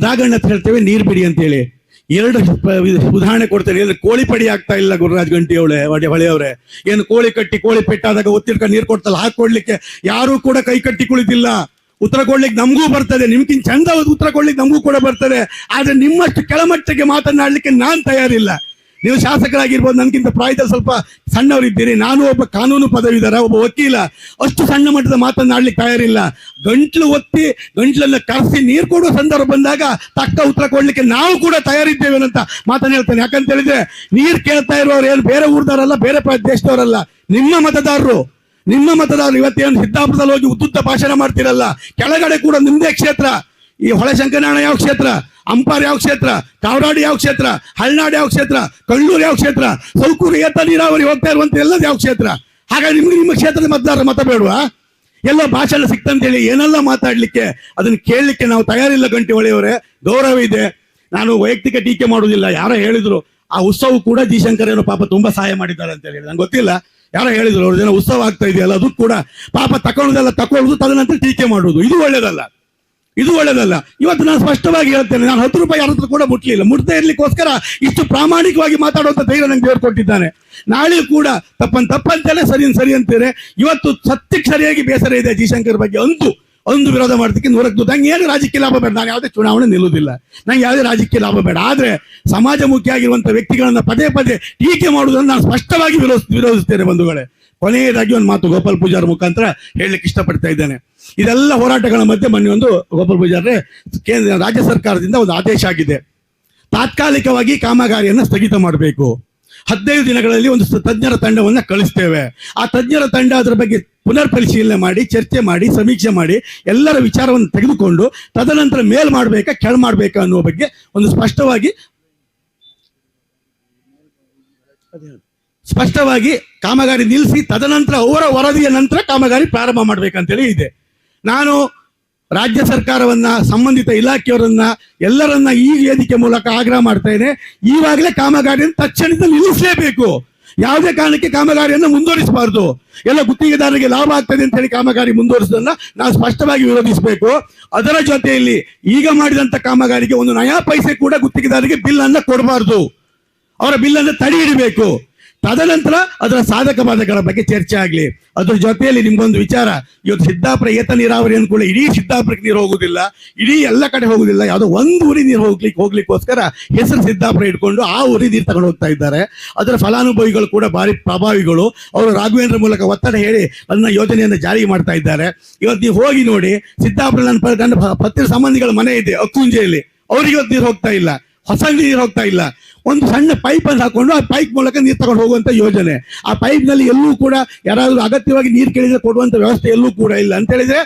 ನಾಗಣ್ಣ ಹೇಳ್ತೇವೆ, ನೀರು ಬಿಡಿ ಅಂತೇಳಿ. ಎರಡು ಉದಾಹರಣೆ ಕೊಡ್ತೇನೆ. ಏನು ಕೋಳಿ ಪಡಿ ಆಗ್ತಾ ಇಲ್ಲ ಗುರುರಾಜ್ ಗಂಟಿ ಅವಳೆ ಹೊಡೆ ಹೊಳೆಯವ್ರೆ. ಏನು ಕೋಳಿ ಕಟ್ಟಿ ಕೋಳಿ ಪೆಟ್ಟಾದಾಗ ಒತ್ತಿಡ್ಕೊಂಡು ನೀರು ಕೊಡ್ತಲ್ಲ, ಹಾಕೊಡ್ಲಿಕ್ಕೆ ಯಾರು ಕೂಡ ಕೈ ಕಟ್ಟಿ ಕುಳಿತಿಲ್ಲ. ಉತ್ತರ ಕೊಡ್ಲಿಕ್ಕೆ ನಮಗೂ ಬರ್ತದೆ. ನಿಮ್ಗಿಂತ ಚಂದ ಉತ್ತರ ಕೊಡ್ಲಿಕ್ಕೆ ನಮಗೂ ಕೂಡ ಬರ್ತದೆ. ಆದ್ರೆ ನಿಮ್ಮಷ್ಟು ಕೆಳಮಟ್ಟಕ್ಕೆ ಮಾತನಾಡ್ಲಿಕ್ಕೆ ನಾನ್ ತಯಾರಿಲ್ಲ. ನೀವು ಶಾಸಕರಾಗಿರ್ಬೋದು ನನಗಿಂತ ಪ್ರಾಯದ ಸ್ವಲ್ಪ ಸಣ್ಣವರಿದ್ದೀರಿ. ನಾನು ಒಬ್ಬ ಕಾನೂನು ಪದವೀಧರ, ಒಬ್ಬ ವಕೀಲ. ಅಷ್ಟು ಸಣ್ಣ ಮಟ್ಟದ ಮಾತನಾಡ್ಲಿಕ್ಕೆ ತಯಾರಿಲ್ಲ. ಗಂಟ್ಲು ಒತ್ತಿ, ಗಂಟ್ಲನ್ನು ಕರೆಸಿ, ನೀರು ಕೊಡುವ ಸಂದರ್ಭ ಬಂದಾಗ ತಕ್ಕ ಉತ್ತರ ಕೊಡಲಿಕ್ಕೆ ನಾವು ಕೂಡ ತಯಾರಿದ್ದೇವೆ ಅಂತ ಮಾತನ್ನ ಹೇಳ್ತೇನೆ. ಯಾಕಂತ ಹೇಳಿದ್ರೆ, ನೀರು ಕೇಳ್ತಾ ಇರುವವರು ಏನು ಬೇರೆ ಊರ್ದವರಲ್ಲ ಬೇರೆ ದೇಶದವರಲ್ಲ. ನಿಮ್ಮ ಮತದಾರರು ನಿಮ್ಮ ಮತದಾರರು ಇವತ್ತೇನು ಸಿದ್ದಾಪುರದಲ್ಲಿ ಹೋಗಿ ಉದ್ದುದ್ದ ಭಾಷಣ ಮಾಡ್ತಿರಲ್ಲ? ಕೆಳಗಡೆ ಕೂಡ ನಿಮ್ದೇ ಕ್ಷೇತ್ರ. ಈ ಹೊಳೆಶಂಕರನಾರಾಯಣ ಯಾವ ಕ್ಷೇತ್ರ? ಅಂಪಾರ್ ಯಾವ ಕ್ಷೇತ್ರ ಕಾವ್ರಾಡಿ ಯಾವ ಕ್ಷೇತ್ರ, ಹಳ್ನಾಡು ಯಾವ ಕ್ಷೇತ್ರ ಕಳ್ಳೂರು ಯಾವ ಕ್ಷೇತ್ರ, ಸೌಕೂರು ಏತ ನೀರಾವರಿ, ಹೋಗ್ತಾ ಇರುವಂತ ಎಲ್ಲದ ಯಾವ ಕ್ಷೇತ್ರ? ಹಾಗಾಗಿ ನಿಮ್ಗೆ ನಿಮ್ಮ ಕ್ಷೇತ್ರದ ಮತದಾರರ ಮತ ಬೇಡವಾ? ಎಲ್ಲ ಭಾಷಣ ಸಿಕ್ತಂತೇಳಿ ಏನೆಲ್ಲ ಮಾತಾಡ್ಲಿಕ್ಕೆ ಅದನ್ನು ಕೇಳಲಿಕ್ಕೆ ನಾವು ತಯಾರಿಲ್ಲ ಗಂಟೆ ಒಳೆಯವರೇ ಗೌರವ ಇದೆ. ನಾನು ವೈಯಕ್ತಿಕ ಟೀಕೆ ಮಾಡುವುದಿಲ್ಲ, ಯಾರೋ ಹೇಳಿದ್ರು, ಆ ಉತ್ಸವ ಕೂಡ ಜಿ ಶಂಕರ್ ಏನೋ ಪಾಪ ತುಂಬಾ ಸಹಾಯ ಮಾಡಿದ್ದಾರೆ ಅಂತ ಹೇಳಿ ನಂಗೆ ಗೊತ್ತಿಲ್ಲ, ಯಾರೋ ಹೇಳಿದ್ರು, ಅವ್ರ ಜನ ಉತ್ಸವ ಆಗ್ತಾ ಇದೆಯಲ್ಲ ಅದು ಕೂಡ ಪಾಪ ತಕೊಳ್ಳೋದೆಲ್ಲ, ತಕೊಳ್ಳೋದು ತದನಂತರ ಟೀಕೆ ಮಾಡುವುದು, ಇದು ಒಳ್ಳೇದಲ್ಲ. ಇದು ಒಳ್ಳೇದಲ್ಲ. ಇವತ್ತು ನಾನು ಸ್ಪಷ್ಟವಾಗಿ ಹೇಳ್ತೇನೆ, ನಾನು ಹತ್ತು ರೂಪಾಯಿ ಯಾರತ್ರ ಕೂಡ ಮುಟ್ಲಿಲ್ಲ. ಮುಟ್ತಾ ಇರ್ಲಿಕ್ಕೋಸ್ಕರ ಇಷ್ಟು ಪ್ರಾಮಾಣಿಕವಾಗಿ ಮಾತಾಡುವಂತ ಧೈರ್ಯ ನಂಗೆ ದೇವರು ಕೊಟ್ಟಿದ್ದಾನೆ. ನಾಳೆ ಕೂಡ ತಪ್ಪನ್ ತಪ್ಪಂತೇನೆ ಸರಿ ಸರಿ ಅಂತೇನೆ ಇವತ್ತು ಸತ್ಯಕ್ಕೆ ಸರಿಯಾಗಿ ಬೇಸರ ಇದೆ ಜಿಶಂಕರ್ ಬಗ್ಗೆ. ಅಂದು ಒಂದು ವಿರೋಧ ಮಾಡೋದಕ್ಕೆ ನೂರಕ್ಕೆ ನಂಗೆ ಏನು ರಾಜಕೀಯ ಲಾಭ ಬೇಡ. ನಾನು ಯಾವುದೇ ಚುನಾವಣೆ ನಿಲ್ಲುವುದಿಲ್ಲ. ನಂಗೆ ಯಾವುದೇ ರಾಜಕೀಯ ಲಾಭ ಬೇಡ. ಆದ್ರೆ ಆಗಿರುವಂಥ ವ್ಯಕ್ತಿಗಳನ್ನ ಪದೇ ಪದೇ ಟೀಕೆ ಮಾಡುವುದನ್ನು ನಾನು ಸ್ಪಷ್ಟವಾಗಿ ವಿರೋಧ ವಿರೋಧಿಸ್ತೇನೆ ಬಂಧುಗಳೇ. ಕೊನೆಯದಾಗಿ ಒಂದು ಮಾತು ಗೋಪಾಲ್ ಪೂಜಾರ್ ಮುಖಾಂತರ ಹೇಳಲಿಕ್ಕೆ ಇಷ್ಟಪಡ್ತಾ ಇದ್ದೇನೆ. ಇದೆಲ್ಲ ಹೋರಾಟಗಳ ಮಧ್ಯೆ ಮೊನ್ನೆ ಒಂದು ಗೋಪಾಲ್ ಪೂಜಾರ್ರೆ ಕೇಂದ್ರ ರಾಜ್ಯ ಸರ್ಕಾರದಿಂದ ಒಂದು ಆದೇಶ ಆಗಿದೆ. ತಾತ್ಕಾಲಿಕವಾಗಿ ಕಾಮಗಾರಿಯನ್ನು ಸ್ಥಗಿತ ಮಾಡಬೇಕು. ಹದಿನೈದು ದಿನಗಳಲ್ಲಿ ಒಂದು ತಜ್ಞರ ತಂಡವನ್ನ ಕಳಿಸ್ತೇವೆ. ಆ ತಜ್ಞರ ತಂಡ ಅದರ ಬಗ್ಗೆ ಪುನರ್ ಪರಿಶೀಲನೆ ಮಾಡಿ, ಚರ್ಚೆ ಮಾಡಿ, ಸಮೀಕ್ಷೆ ಮಾಡಿ, ಎಲ್ಲರ ವಿಚಾರವನ್ನು ತೆಗೆದುಕೊಂಡು ತದನಂತರ ಮೇಲ್ ಮಾಡಬೇಕಾ, ಕೆಳ ಮಾಡಬೇಕಾ ಅನ್ನುವ ಬಗ್ಗೆ ಒಂದು ಸ್ಪಷ್ಟವಾಗಿ ಸ್ಪಷ್ಟವಾಗಿ ಕಾಮಗಾರಿ ನಿಲ್ಲಿಸಿ ತದನಂತರ ಅವರ ವರದಿಯ ನಂತರ ಕಾಮಗಾರಿ ಪ್ರಾರಂಭ ಮಾಡಬೇಕಂತೇಳಿ ಇದೆ. ನಾನು ರಾಜ್ಯ ಸರ್ಕಾರವನ್ನ, ಸಂಬಂಧಿತ ಇಲಾಖೆಯವರನ್ನ, ಎಲ್ಲರನ್ನ ಈ ವೇದಿಕೆ ಮೂಲಕ ಆಗ್ರಹ ಮಾಡ್ತೇನೆ ಈವಾಗಲೇ ಕಾಮಗಾರಿಯನ್ನು ತಕ್ಷಣದಲ್ಲಿ ನಿಲ್ಲಿಸಲೇಬೇಕು. ಯಾವುದೇ ಕಾರಣಕ್ಕೆ ಕಾಮಗಾರಿಯನ್ನು ಮುಂದುವರಿಸಬಾರ್ದು. ಎಲ್ಲ ಗುತ್ತಿಗೆದಾರರಿಗೆ ಲಾಭ ಆಗ್ತದೆ ಅಂತ ಹೇಳಿ ಕಾಮಗಾರಿ ಮುಂದುವರಿಸೋದನ್ನ ನಾವು ಸ್ಪಷ್ಟವಾಗಿ ವಿರೋಧಿಸಬೇಕು. ಅದರ ಜೊತೆಯಲ್ಲಿ ಈಗ ಮಾಡಿದಂತ ಕಾಮಗಾರಿಗೆ ಒಂದು ನಯಾ ಪೈಸೆ ಕೂಡ ಗುತ್ತಿಗೆದಾರರಿಗೆ ಬಿಲ್ ಅನ್ನ ಕೊಡಬಾರ್ದು. ಅವರ ಬಿಲ್ ಅನ್ನ ತಡೆ ಹಿಡಿಬೇಕು ತದನಂತರ ಅದರ ಸಾಧಕ ಬಾಧಕಗಳ ಬಗ್ಗೆ ಚರ್ಚೆ ಆಗಲಿ. ಅದ್ರ ಜೊತೆಯಲ್ಲಿ ನಿಮ್ಗೊಂದು ವಿಚಾರ. ಇವತ್ತು ಸಿದ್ದಾಪುರ ಏತ ನೀರಾವರಿ ಅಂದ್ಕೊಳ್ಳಿ ಇಡೀ ಸಿದ್ದಾಪುರಕ್ಕೆ ನೀರು ಹೋಗುದಿಲ್ಲ ಇಡೀ ಎಲ್ಲ ಕಡೆ ಹೋಗುದಿಲ್ಲ ಯಾವುದೋ ಒಂದು ಊರಿ ನೀರು ಹೋಗ್ಲಿಕ್ಕೆ, ಹೋಗ್ಲಿಕ್ಕೋಸ್ಕರ ಹೆಸರು ಸಿದ್ದಾಪುರ ಇಟ್ಕೊಂಡು ಆ ಊರಿ ನೀರು ತಗೊಂಡು ಹೋಗ್ತಾ ಇದ್ದಾರೆ. ಅದರ ಫಲಾನುಭವಿಗಳು ಕೂಡ ಭಾರಿ ಪ್ರಭಾವಿಗಳು. ಅವರು ರಾಘವೇಂದ್ರ ಮೂಲಕ ಒತ್ತಡ ಹೇಳಿ ಅದನ್ನ ಯೋಜನೆಯನ್ನು ಜಾರಿ ಮಾಡ್ತಾ ಇದ್ದಾರೆ. ಇವತ್ತು ನೀವು ಹೋಗಿ ನೋಡಿ, ಸಿದ್ದಾಪುರ ನನ್ನ ಪತ್ರ ಸಂಬಂಧಿಗಳ ಮನೆ ಇದೆ, ಅಕ್ಕುಂಜೆಯಲ್ಲಿ. ಅವ್ರಿಗೆ ಇವತ್ತು ನೀರು ಹೋಗ್ತಾ ಇಲ್ಲ. ಹೊಸ ನೀರು ಹೋಗ್ತಾ ಇಲ್ಲ. ಒಂದು ಸಣ್ಣ ಪೈಪ್ ಅನ್ನು ಹಾಕೊಂಡು ಆ ಪೈಪ್ ಮೂಲಕ ನೀರು ತಗೊಂಡು ಹೋಗುವಂತ ಯೋಜನೆ. ಆ ಪೈಪ್ನಲ್ಲಿ ಎಲ್ಲೂ ಕೂಡ ಯಾರಾದ್ರೂ ಅಗತ್ಯವಾಗಿ ನೀರು ಕೇಳಿದ್ರೆ ಕೊಡುವಂತ ವ್ಯವಸ್ಥೆ ಎಲ್ಲೂ ಕೂಡ ಇಲ್ಲ. ಅಂತ ಹೇಳಿದ್ರೆ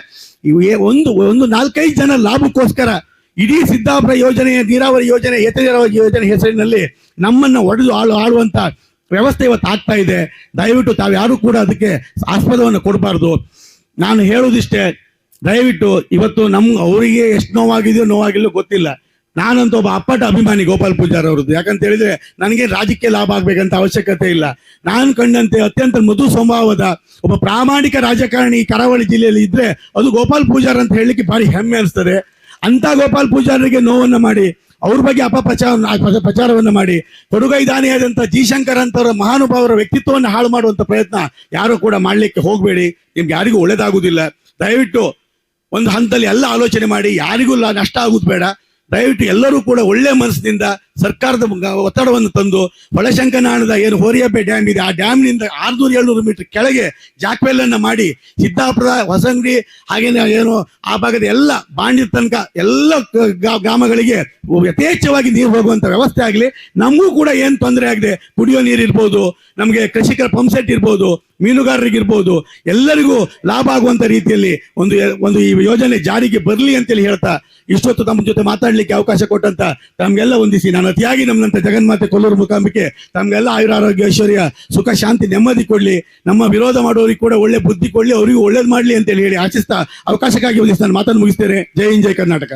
ಒಂದು ಒಂದು ನಾಲ್ಕೈದು ಜನ ಲಾಭಕ್ಕೋಸ್ಕರ ಇಡೀ ಸಿದ್ದಾಪುರ ಯೋಜನೆಯ ನೀರಾವರಿ ಯೋಜನೆ, ಏತ ನೀರಾವರಿ ಯೋಜನೆ ಹೆಸರಿನಲ್ಲಿ ನಮ್ಮನ್ನ ಒಡೆದು ಆಳು, ಆಳುವಂತ ವ್ಯವಸ್ಥೆ ಇವತ್ತು ಆಗ್ತಾ ಇದೆ. ದಯವಿಟ್ಟು ತಾವು ಯಾರು ಕೂಡ ಅದಕ್ಕೆ ಆಸ್ಪದವನ್ನು ಕೊಡಬಾರ್ದು. ನಾನು ಹೇಳುವುದಿಷ್ಟೇ, ದಯವಿಟ್ಟು ಇವತ್ತು ನಮ್ಮ ಅವರಿಗೆ ಎಷ್ಟು ನೋವಾಗಿದೆಯೋ ನೋವಾಗಿಲ್ಲೋ ಗೊತ್ತಿಲ್ಲ. ನಾನಂತೂ ಒಬ್ಬ ಅಪ್ಪಟ ಅಭಿಮಾನಿ ಗೋಪಾಲ್ ಪೂಜಾರ್ ಅವರದ್ದು. ಯಾಕಂತ ಹೇಳಿದ್ರೆ ನನಗೆ ರಾಜಕೀಯ ಲಾಭ ಆಗ್ಬೇಕಂತ ಅವಶ್ಯಕತೆ ಇಲ್ಲ. ನಾನು ಕಂಡಂತೆ ಅತ್ಯಂತ ಮೃದು ಸ್ವಭಾವದ ಒಬ್ಬ ಪ್ರಾಮಾಣಿಕ ರಾಜಕಾರಣಿ ಕರಾವಳಿ ಜಿಲ್ಲೆಯಲ್ಲಿ ಇದ್ರೆ ಅದು ಗೋಪಾಲ್ ಪೂಜಾರ್ ಅಂತ ಹೇಳಲಿಕ್ಕೆ ಭಾರಿ ಹೆಮ್ಮೆ ಅನಿಸ್ತದೆ. ಅಂತ ಗೋಪಾಲ್ ಪೂಜಾರರಿಗೆ ನೋವನ್ನ ಮಾಡಿ, ಅವ್ರ ಬಗ್ಗೆ ಅಪಪ್ರಚಾರ ಪ್ರಚಾರವನ್ನು ಮಾಡಿ, ಕೊಡುಗೈ ದಾನಿಯಾದಂತ ಜಿ ಶಂಕರ್ ಅಂತವರ ಮಹಾನುಭಾವರ ವ್ಯಕ್ತಿತ್ವವನ್ನು ಹಾಳು ಮಾಡುವಂಥ ಪ್ರಯತ್ನ ಯಾರು ಕೂಡ ಮಾಡಲಿಕ್ಕೆ ಹೋಗಬೇಡಿ. ನಿಮ್ಗೆ ಯಾರಿಗೂ ಒಳ್ಳೇದಾಗುದಿಲ್ಲ. ದಯವಿಟ್ಟು ಒಂದು ಹಂತದಲ್ಲಿ ಎಲ್ಲ ಆಲೋಚನೆ ಮಾಡಿ, ಯಾರಿಗೂ ನಷ್ಟ ಆಗುದು ಬೇಡ. ದಯವಿಟ್ಟು ಎಲ್ಲರೂ ಕೂಡ ಒಳ್ಳೆ ಮನಸ್ಸಿನಿಂದ ಸರ್ಕಾರದ ಒತ್ತಡವನ್ನು ತಂದು ಹೊಳಶಂಕನಾಳದ ಏನು ಹೋರಿಯಬ್ಬೆ ಡ್ಯಾಮ್ ಇದೆ, ಆ ಡ್ಯಾಮ್ನಿಂದ ಆರ್ನೂರು ಏಳ್ನೂರು ಮೀಟರ್ ಕೆಳಗೆ ಜಾಕ್ವೆಲ್ ಅನ್ನ ಮಾಡಿ ಸಿದ್ದಾಪುರ ಹೊಸಂಗಡಿ ಹಾಗೇನೆ ಏನು ಆ ಭಾಗದ ಎಲ್ಲ ಬಾಂಡಿ ತನಕ ಎಲ್ಲ ಗ್ರಾಮಗಳಿಗೆ ಯಥೇಚ್ಛವಾಗಿ ನೀರು ಹೋಗುವಂತ ವ್ಯವಸ್ಥೆ ಆಗಲಿ. ನಮಗೂ ಕೂಡ ಏನು ತೊಂದರೆ ಆಗಿದೆ ಕುಡಿಯೋ ನೀರು ಇರ್ಬೋದು ನಮಗೆ ಕೃಷಿಕರ ಪಂಪ್ ಸೆಟ್ ಇರ್ಬೋದು ಮೀನುಗಾರರಿಗಿರ್ಬೋದು, ಎಲ್ಲರಿಗೂ ಲಾಭ ಆಗುವಂತ ರೀತಿಯಲ್ಲಿ ಒಂದು ಒಂದು ಈ ಯೋಜನೆ ಜಾರಿಗೆ ಬರಲಿ ಅಂತೇಳಿ ಹೇಳ್ತಾ ಇಷ್ಟೊತ್ತು ತಮ್ಮ ಜೊತೆ ಮಾತಾಡ್ಲಿಕ್ಕೆ ಅವಕಾಶ ಕೊಟ್ಟಂತ ತಮ್ಗೆಲ್ಲ ಹೊಂದಿಸಿ ನಾನು ಅತಿಯಾಗಿ ನಮ್ಮಂತ ಜಗನ್ಮಾತೆ ಕೊಲ್ಲೂರು ಮುಖಾಂಬಿಕೆ ತಮ್ಗೆಲ್ಲ ಆಯುರ ಆರೋಗ್ಯ, ಐಶ್ವರ್ಯ, ಸುಖ, ಶಾಂತಿ ನೆಮ್ಮದಿ ಕೊಡ್ಲಿ. ನಮ್ಮ ವಿರೋಧ ಮಾಡೋರಿಗೆ ಕೂಡ ಒಳ್ಳೆ ಬುದ್ಧಿ ಕೊಡ್ಲಿ, ಅವರಿಗೂ ಒಳ್ಳೇದು ಮಾಡ್ಲಿ ಅಂತೇಳಿ ಹೇಳಿ ಆಶಿಸ್ತಾ ಅವಕಾಶಕ್ಕಾಗಿ ಹೊಂದಿಸಿ ನಾನು ಮಾತನ್ನು ಮುಗಿಸ್ತೇನೆ. ಜೈ ಹಿಂದ್, ಜೈ ಕರ್ನಾಟಕ.